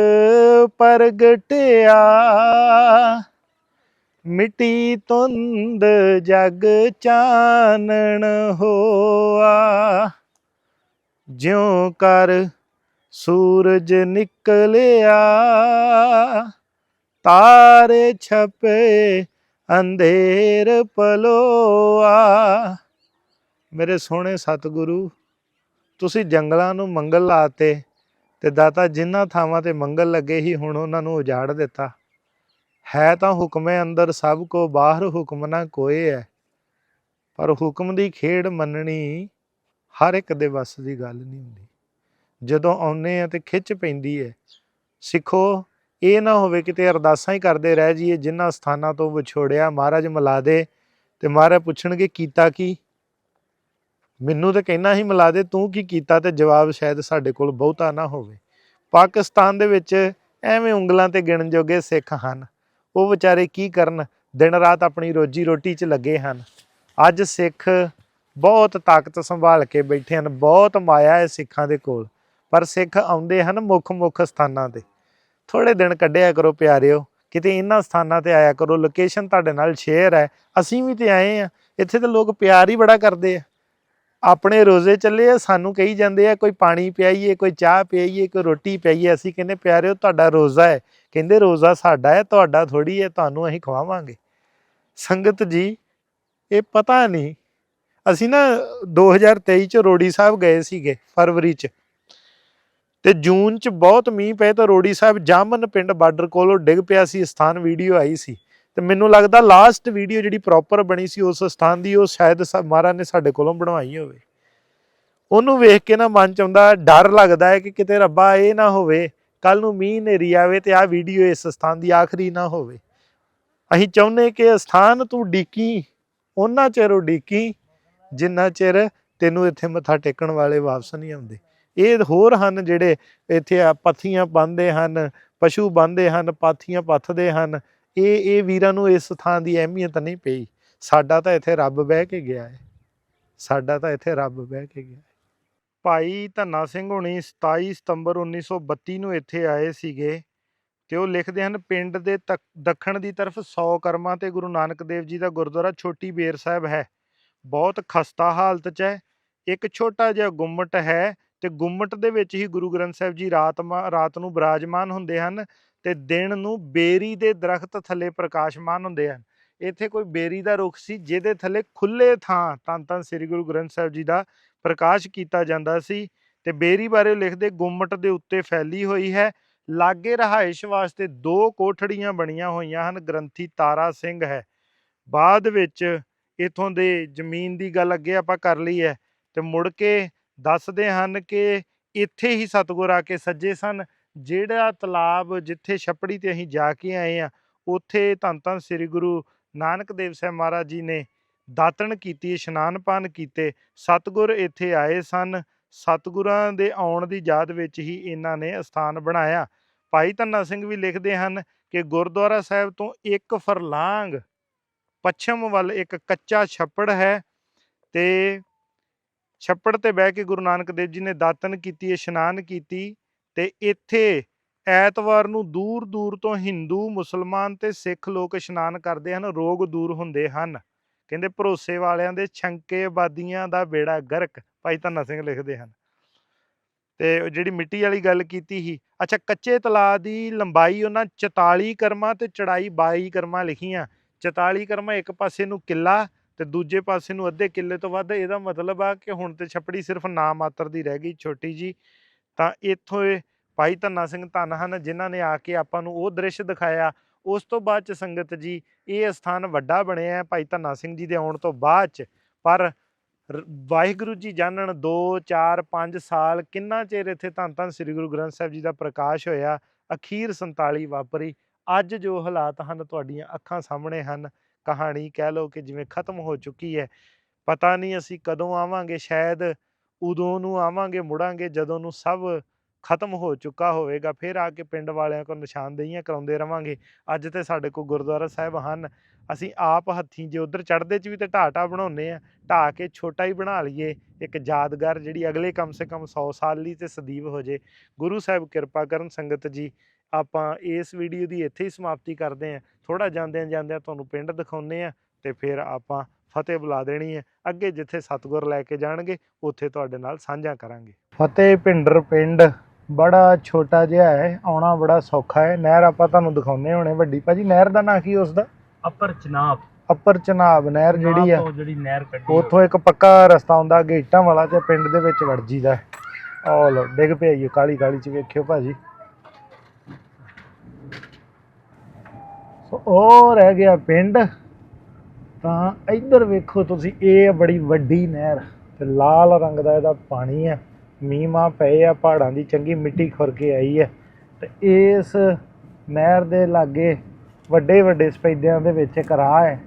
ਪ੍ਰਗਟਿਆ, ਮਿੱਟੀ ਤੁੰਦ ਜਗ ਚਾਨਣ ਹੋਆ। ਜਿਉ ਕਰ ਸੂਰਜ ਨਿਕਲਿਆ, ਤਾਰੇ ਛਪੇ, ਅੰਧੇਰ ਪਲੋਆ। ਮੇਰੇ ਸੋਹਣੇ ਸਤਿਗੁਰੂ, ਤੁਸੀਂ ਜੰਗਲਾਂ ਨੂੰ ਮੰਗਲ ਲਾਤੇ ਤੇ ਦਾਤਾ ਜਿਨ੍ਹਾਂ ਥਾਵਾਂ ਤੇ ਮੰਗਲ ਲੱਗੇ ਹੀ ਹੁਣ ਉਹਨਾਂ ਨੂੰ ਉਜਾੜ ਦਿੱਤਾ। ਹੈ ਤਾਂ ਹੁਕਮੇ ਅੰਦਰ ਸਭ ਕੋ, ਬਾਹਰ ਹੁਕਮ ਨਾ ਕੋਏ ਹੈ ਪਰ ਹੁਕਮ ਦੀ ਖੇਡ ਮੰਨਣੀ ਹਰ ਇੱਕ ਦੇ ਵੱਸ ਦੀ ਗੱਲ ਨਹੀਂ ਹੁੰਦੀ। ਜਦੋਂ ਆਉਨੇ ਆ ਤੇ ਖਿੱਚ ਪੈਂਦੀ ਹੈ ਸਿੱਖੋ, ਇਹ ਨਾ ਹੋਵੇ ਕਿਤੇ ਅਰਦਾਸਾਂ ਹੀ ਕਰਦੇ ਰਹਿ ਜਾਈਏ, ਜਿਨ੍ਹਾਂ ਸਥਾਨਾਂ ਤੋਂ ਵਿਛੋੜਿਆ ਮਹਾਰਾਜ ਮਿਲਾ ਦੇ ਤੇ ਮਹਾਰਾਜ ਪੁੱਛਣਗੇ, ਕੀਤਾ ਕੀ? ਮੈਨੂੰ ਤਾਂ ਕਹਿਣਾ ਹੀ ਮਿਲਾ ਦੇ ਤੂੰ ਕੀ ਕੀਤਾ ਤੇ ਜਵਾਬ ਸ਼ਾਇਦ ਸਾਡੇ ਕੋਲ ਬਹੁਤਾ ਨਾ ਹੋਵੇ? ਪਾਕਿਸਤਾਨ ਦੇ ਵਿੱਚ ਐਵੇਂ ਉਂਗਲਾਂ ਤੇ ਗਿਣਨ ਜੋਗੇ ਸਿੱਖ ਹਨ। ਉਹ ਵਿਚਾਰੇ ਕੀ ਕਰਨ? ਦਿਨ ਰਾਤ ਆਪਣੀ ਰੋਜੀ ਰੋਟੀ 'ਚ ਲੱਗੇ ਹਨ। ਅੱਜ ਸਿੱਖ ਬਹੁਤ ਤਾਕਤ ਸੰਭਾਲ ਕੇ ਬੈਠੇ ਹਨ, ਬਹੁਤ ਮਾਇਆ ਹੈ ਸਿੱਖਾਂ ਦੇ ਕੋਲ। ਪਰ ਸਿੱਖ ਆਉਂਦੇ ਹਨ ਮੁੱਖ ਮੁੱਖ ਸਥਾਨਾਂ ਤੇ। ਥੋੜੇ ਦਿਨ ਕੱਢਿਆ ਕਰੋ ਪਿਆਰਿਓ, ਕਿਤੇ ਇਹਨਾਂ ਸਥਾਨਾਂ ਤੇ ਆਇਆ ਕਰੋ। ਲੋਕੇਸ਼ਨ ਤੁਹਾਡੇ ਨਾਲ ਸ਼ੇਅਰ ਹੈ। ਅਸੀਂ ਵੀ ਤੇ ਆਏ ਆ ਇੱਥੇ ਤੇ ਲੋਕ ਪਿਆਰ ਹੀ ਬੜਾ ਕਰਦੇ ਆ। ਆਪਣੇ ਰੋਜ਼ੇ ਚੱਲੇ ਆ, ਸਾਨੂੰ ਕਹੀ ਜਾਂਦੇ ਆ, ਕੋਈ ਪਾਣੀ ਪਿਆਈਏ, ਕੋਈ ਚਾਹ ਪਿਆਈਏ, ਕੋਈ ਰੋਟੀ ਪਿਆਈਏ, ਅਸੀਂ ਕਹਿੰਦੇ ਪਿਆਰਿਓ, ਤੁਹਾਡਾ ਰੋਜ਼ਾ ਹੈ। ਕਹਿੰਦੇ ਰੋਜ਼ਾ ਸਾਡਾ ਹੈ, ਤੁਹਾਡਾ ਥੋੜੀ ਹੈ, ਤੁਹਾਨੂੰ ਅਸੀਂ ਖਵਾਵਾਂਗੇ। ਸੰਗਤ ਜੀ, ਇਹ ਪਤਾ ਨਹੀਂ। ਅਸੀਂ ਨਾ 2023 ਚ ਰੋੜੀ ਸਾਹਿਬ ਗਏ ਸੀਗੇ, ਫਰਵਰੀ ਚ। ਤੇ ਜੂਨ ਚ ਬਹੁਤ ਮੀਂਹ ਪਏ, ਤਾਂ ਰੋੜੀ ਸਾਹਿਬ ਜਾਮਨ ਪਿੰਡ ਬਾਰਡਰ ਕੋਲੋਂ ਡਿੱਗ ਪਿਆ ਸੀ, ਸਥਾਨ ਵੀਡੀਓ ਆਈ ਸੀ। ਤੇ ਮੈਨੂੰ ਲੱਗਦਾ ਲਾਸਟ ਵੀਡੀਓ ਜਿਹੜੀ ਪ੍ਰੋਪਰ ਬਣੀ ਸੀ ਉਸ ਸਥਾਨ ਦੀ, ਉਹ ਸ਼ਾਇਦ ਸਾ- ਮਹਾਰਾਜ ਨੇ ਸਾਡੇ ਕੋਲੋਂ ਬਣਵਾਈ ਹੋਵੇ। ਉਹਨੂੰ ਵੇਖ ਕੇ ਨਾ ਮਨ ਚ ਆਉਂਦਾ, ਡਰ ਲੱਗਦਾ ਹੈ ਕਿ ਕਿਤੇ ਰੱਬਾ ਇਹ ਨਾ ਹੋਵੇ ਕੱਲ ਨੂੰ ਮੀਂਹ ਨੇਰੀ ਆਵੇ ਤੇ ਆਹ ਵੀਡੀਓ ਇਸ ਸਥਾਨ ਦੀ ਆਖਰੀ ਨਾ ਹੋਵੇ। ਅਸੀਂ ਚਾਹੁੰਦੇ ਕਿ ਇਹ ਸਥਾਨ ਤੂੰ ਡੀਕੀ, ਉਹਨਾਂ ਚਿਰ ਉਡੀਕੀ ਜਿੰਨਾ ਚਿਰ ਤੈਨੂੰ ਇੱਥੇ ਮੱਥਾ ਟੇਕਣ ਵਾਲੇ ਵਾਪਸ ਨਹੀਂ ਆਉਂਦੇ। ਇਹ ਹੋਰ ਹਨ ਜਿਹੜੇ ਇੱਥੇ ਆ, ਪੱਥੀਆਂ ਬੰਨਦੇ ਹਨ, ਪਸ਼ੂ ਬੰਨਦੇ ਹਨ, ਪਾਥੀਆਂ ਪੱਥਦੇ ਹਨ ਇਹ ਇਹ ਵੀਰਾਂ ਨੂੰ ਇਸ ਥਾਂ ਦੀ ਅਹਿਮੀਅਤ ਨਹੀਂ ਪਈ। ਸਾਡਾ ਤਾਂ ਇੱਥੇ ਰੱਬ ਬਹਿ ਕੇ ਗਿਆ ਹੈ ਸਾਡਾ ਤਾਂ ਇੱਥੇ ਰੱਬ ਬਹਿ ਕੇ ਗਿਆ ਹੈ। ਭਾਈ ਧੰਨਾ ਸਿੰਘ ਹੁਣੀ 27 ਸਤੰਬਰ 1932 ਨੂੰ ਇੱਥੇ ਆਏ ਸੀਗੇ ਤੇ ਉਹ ਲਿਖਦੇ ਹਨ, ਪਿੰਡ ਦੇ ਤਕ- ਦੱਖਣ ਦੀ ਤਰਫ 100 ਕਰਮਾਂ ਤੇ ਗੁਰੂ ਨਾਨਕ ਦੇਵ ਜੀ ਦਾ ਗੁਰਦੁਆਰਾ ਛੋਟੀ ਬੇਰ ਸਾਹਿਬ ਹੈ। ਬਹੁਤ ਖਸਤਾ ਹਾਲਤ 'ਚ ਹੈ। ਇੱਕ ਛੋਟਾ ਜਿਹਾ ਗੁੰਮਟ ਹੈ ਤੇ ਗੁੰਮਟ ਦੇ ਵਿੱਚ ਹੀ ਗੁਰੂ ਗ੍ਰੰਥ ਸਾਹਿਬ ਜੀ ਰਾਤ ਰਾਤ ਨੂੰ ਬਿਰਾਜਮਾਨ ਹੁੰਦੇ ਹਨ। ਤੇ ਦਿਨ ਨੂੰ ਬੇਰੀ ਦੇ ਦਰਖਤ ਥੱਲੇ ਪ੍ਰਕਾਸ਼ਮਾਨ ਹੁੰਦੇ ਹਨ। ਇੱਥੇ ਕੋਈ ਬੇਰੀ ਦਾ ਰੁੱਖ ਸੀ, ਜਿਹਦੇ ਥੱਲੇ ਖੁੱਲੇ ਥਾਂ ਧੰਨ ਧੰਨ ਸ੍ਰੀ ਗੁਰੂ ਗ੍ਰੰਥ ਸਾਹਿਬ ਜੀ ਦਾ ਪ੍ਰਕਾਸ਼ ਕੀਤਾ ਜਾਂਦਾ ਸੀ ਤੇ ਬੇਰੀ ਬਾਰੇ ਲਿਖਦੇ ਗੁੰਮਟ ਦੇ ਉੱਤੇ ਫੈਲੀ ਹੋਈ ਹੈ। ਲਾਗੇ ਰਹਾਇਸ਼ ਵਾਸਤੇ ਦੋ ਕੋਠੜੀਆਂ ਬਣੀਆਂ ਹੋਈਆਂ ਹਨ, ਗ੍ਰੰਥੀ ਤਾਰਾ ਸਿੰਘ ਹੈ। ਬਾਅਦ ਵਿੱਚ ਇਥੋਂ ਦੇ ਜ਼ਮੀਨ ਦੀ ਗੱਲ ਅੱਗੇ ਆਪਾਂ ਕਰ ਲਈ ਹੈ ਤੇ ਮੁੜ ਕੇ ਦੱਸਦੇ ਹਨ ਕਿ ਇੱਥੇ ਹੀ ਸਤਿਗੁਰ ਆ ਕੇ ਸੱਜੇ ਸਨ। ਜਿਹੜਾ ਤਲਾਬ ਜਿੱਥੇ ਛਪੜੀ ਤੇ ਅਸੀਂ ਜਾ ਕੇ ਆਏ ਆ ਉੱਥੇ ਧੰਨ ਧੰਨ ਸ੍ਰੀ ਗੁਰੂ ਨਾਨਕ ਦੇਵ ਸਾਹਿਬ ਮਹਾਰਾਜ ਜੀ ਨੇ ਦਾਤਣ ਕੀਤੀ, ਇਸ਼ਨਾਨ ਪਾਨ ਕੀਤੇ, ਸਤਿਗੁਰ ਇੱਥੇ ਆਏ ਸਨ, ਸਤਿਗੁਰਾਂ ਦੇ ਆਉਣ ਦੀ ਯਾਦ ਵਿੱਚ ਹੀ ਇਹਨਾਂ ਨੇ ਅਸਥਾਨ ਬਣਾਇਆ। ਭਾਈ ਧੰਨਾ ਸਿੰਘ ਵੀ ਲਿਖਦੇ ਹਨ ਕਿ ਗੁਰਦੁਆਰਾ ਸਾਹਿਬ ਤੋਂ ਇੱਕ ਫਰਲਾਂਗ ਪੱਛਮ ਵੱਲ ਇੱਕ ਕੱਚਾ ਛੱਪੜ ਹੈ ਤੇ ਛੱਪੜ ਤੇ ਬਹਿ ਕੇ ਗੁਰੂ ਨਾਨਕ ਦੇਵ ਜੀ ਨੇ ਦਾਤਨ ਕੀਤੀ, ਇਸ਼ਨਾਨ ਕੀਤੀ ਤੇ ਇੱਥੇ ਐਤਵਾਰ ਨੂੰ ਦੂਰ ਦੂਰ ਤੋਂ ਹਿੰਦੂ, ਮੁਸਲਮਾਨ ਤੇ ਸਿੱਖ ਲੋਕ ਇਸ਼ਨਾਨ ਕਰਦੇ ਹਨ, ਰੋਗ ਦੂਰ ਹੁੰਦੇ ਹਨ। ਕਹਿੰਦੇ ਭਰੋਸੇ ਵਾਲਿਆਂ ਦੇ ਛੰਕੇ ਆਬਾਦੀਆਂ ਦਾ ਬੇੜਾ ਗਰਕ, ਭਾਈ ਧੰਨਾ ਸਿੰਘ ਲਿਖਦੇ ਹਨ। ਤੇ ਜਿਹੜੀ ਮਿੱਟੀ ਵਾਲੀ ਗੱਲ ਕੀਤੀ ਸੀ, ਅੱਛਾ ਕੱਚੇ ਤਲਾਅ ਦੀ ਲੰਬਾਈ ਉਹਨਾਂ 44 ਕਰਮਾਂ ਤੇ ਚੜਾਈ 22 ਕਰਮਾਂ ਲਿਖੀਆਂ। 44 ਕਰਮਾਂ ਇੱਕ ਪਾਸੇ ਨੂੰ ਕਿੱਲਾ ਤੇ ਦੂਜੇ ਪਾਸੇ ਨੂੰ ਅੱਧੇ ਕਿੱਲੇ ਤੋਂ ਵੱਧ, ਇਹਦਾ ਮਤਲਬ ਆ ਕਿ ਹੁਣ ਤੇ ਛੱਪੜੀ ਸਿਰਫ ਨਾਂ ਮਾਤਰ ਦੀ ਰਹਿ ਗਈ, ਛੋਟੀ ਜੀ ਤਾਂ ਇੱਥੋਂ ਇਹ ਭਾਈ ਧੰਨਾ ਸਿੰਘ ਧੰਨ ਹਨ, ਜਿਨ੍ਹਾਂ ਨੇ ਆ ਕੇ ਆਪਾਂ ਨੂੰ ਉਹ ਦ੍ਰਿਸ਼ ਦਿਖਾਇਆ। ਉਸ ਤੋਂ ਬਾਅਦ ਚ ਸੰਗਤ ਜੀ, ਇਹ ਸਥਾਨ ਵੱਡਾ ਬਣਿਆ ਹੈ ਭਾਈ ਧੰਨਾ ਸਿੰਘ ਜੀ ਦੇ ਆਉਣ ਤੋਂ ਬਾਅਦ ਚ। ਪਰ ਵਾਹਿਗੁਰੂ ਜੀ ਜਾਣਨ 2 4 5 ਸਾਲ ਕਿੰਨਾ ਚਿਰ ਇੱਥੇ ਧੰਨ ਧੰਨ ਸ੍ਰੀ ਗੁਰੂ ਗ੍ਰੰਥ ਸਾਹਿਬ ਜੀ ਦਾ ਪ੍ਰਕਾਸ਼ ਹੋਇਆ, ਅਖੀਰ 47 ਵਾਪਰੀ। ਅੱਜ ਜੋ ਹਾਲਾਤ ਹਨ ਤੁਹਾਡੀਆਂ ਅੱਖਾਂ ਸਾਹਮਣੇ ਹਨ, ਕਹਾਣੀ ਕਹਿ ਲਓ ਕਿ ਜਿਵੇਂ ਖਤਮ ਹੋ ਚੁੱਕੀ ਹੈ। ਪਤਾ ਨਹੀਂ ਅਸੀਂ ਕਦੋਂ ਆਵਾਂਗੇ, ਸ਼ਾਇਦ ਉਦੋਂ ਨੂੰ ਆਵਾਂਗੇ, ਮੁੜਾਂਗੇ, ਜਦੋਂ ਨੂੰ ਸਭ ਖਤਮ ਹੋ ਚੁੱਕਾ ਹੋਵੇਗਾ, ਫਿਰ ਆ ਕੇ ਪਿੰਡ ਵਾਲਿਆਂ ਕੋਲ ਨਿਸ਼ਾਨਦੇਹੀਆਂ ਕਰਾਉਂਦੇ ਰਵਾਂਗੇ। ਅੱਜ ਤੇ ਸਾਡੇ ਕੋਲ ਗੁਰਦੁਆਰਾ ਸਾਹਿਬ ਹਨ। ਅਸੀਂ ਆਪ ਹੱਥੀਂ ਜੇ ਉਧਰ ਚੜ੍ਹਦੇ ਚ ਵੀ ਤੇ ਢਾਹ ਢਾਹ ਬਣਾਉਨੇ ਆ ਢਾਹ ਕੇ ਛੋਟਾ ਹੀ ਬਣਾ ਲਈਏ। ਇੱਕ ਯਾਦਗਾਰ ਜਿਹੜੀ ਅਗਲੇ ਕਮ ਸੇ ਕਮ 100 ਸਾਲ ਲਈ ਤੇ ਸਦੀਵ ਹੋ ਜੇ। ਗੁਰੂ ਸਾਹਿਬ ਕਿਰਪਾ ਕਰਨ ਸੰਗਤ ਜੀ, ਆਪਾਂ ਇਸ ਵੀਡੀਓ ਦੀ ਇੱਥੇ ਹੀ ਸਮਾਪਤੀ ਕਰਦੇ ਹਾਂ। ਥੋੜਾ ਜਾਂਦਿਆਂ ਜਾਂਦਿਆਂ ਤੁਹਾਨੂੰ ਪਿੰਡ ਦਿਖਾਉਨੇ ਆ ਤੇ ਫਿਰ ਆਪਾਂ ਫਤਿਹ ਬੁਲਾ ਦੇਣੀ ਹੈ। ਅੱਗੇ ਜਿੱਥੇ ਸਤਗੁਰ ਲੈ ਕੇ ਜਾਣਗੇ ਉੱਥੇ ਤੁਹਾਡੇ ਨਾਲ ਸਾਂਝਾ ਕਰਾਂਗੇ। ਫਤਿਹ ਭਿੰਡਰ ਪਿੰਡ ਬੜਾ ਛੋਟਾ ਜਿਹਾ ਹੈ ਆਉਣਾ ਬੜਾ ਸੌਖਾ ਹੈ। ਨਹਿਰ ਆਪਾਂ ਤੁਹਾਨੂੰ ਦਿਖਾਉਨੇ ਹੋਣੇ ਵੱਡੀ। ਭਾਜੀ ਨਹਿਰ ਦਾ ਨਾਂ ਕੀ ਉਸ ਦਾ ਅਪਰ ਚਨਾਬ। ਅੱਪਰ ਚਨਾਬ ਨਹਿਰ ਜਿਹੜੀ ਆ ਤੋਂ ਜਿਹੜੀ ਨਹਿਰ ਕੱਢੀ ਉੱਥੋਂ ਇੱਕ ਪੱਕਾ ਰਸਤਾ ਆਉਂਦਾ ਗੇਟਾਂ ਵਾਲਾ ਤੇ ਪਿੰਡ ਦੇ ਵਿੱਚ ਵੜ ਜੀਦਾ ਆਹ ਲੋ ਡਿੱਗ ਪਿਆ ਜੀ ਕਾਲੀ ਕਾਲੀ ਚ ਵੇਖਿਓ ਭਾਜੀ। ਸੋ ਉਹ ਰਹਿ ਗਿਆ ਪਿੰਡ। ਤਾਂ ਇੱਧਰ ਵੇਖੋ ਤੁਸੀਂ, ਇਹ ਆ ਬੜੀ ਵੱਡੀ ਨਹਿਰ ਤੇ ਲਾਲ ਰੰਗ ਦਾ ਇਹਦਾ ਪਾਣੀ ਹੈ ਮੀਂਹ ਮਾਹ ਪਏ ਆ, ਪਹਾੜਾਂ ਦੀ ਚੰਗੀ ਮਿੱਟੀ ਖੁਰ ਕੇ ਆਈ ਹੈ ਤੇ ਇਸ ਨਹਿਰ ਦੇ ਲਾਗੇ ਵੱਡੇ ਵੱਡੇ ਸਪੈਦਿਆਂ ਦੇ ਵਿੱਚ ਇੱਕ ਰਾਹ ਹੈ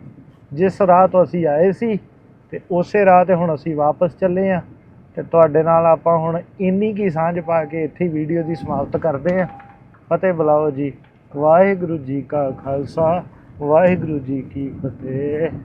ਜਿਸ ਰਾਹ ਤੋਂ ਅਸੀਂ ਆਏ ਸੀ ਤੇ ਉਸੇ ਰਾਹ ਤੇ ਹੁਣ ਅਸੀਂ ਵਾਪਸ ਚੱਲੇ ਆ। ਤੇ ਤੁਹਾਡੇ ਨਾਲ ਆਪਾਂ ਹੁਣ ਇੰਨੀ ਕੀ ਸਾਂਝ ਪਾ ਕੇ ਇੱਥੇ ਵੀਡੀਓ ਦੀ ਸਮਾਪਤ ਕਰਦੇ ਆ। ਫਤਿਹ ਬੁਲਾਓ ਜੀ। ਵਾਹਿਗੁਰੂ ਜੀ ਕਾ ਖਾਲਸਾ। ਵਾਹਿਗੁਰੂ ਜੀ ਕੀ ਫਤਿਹ।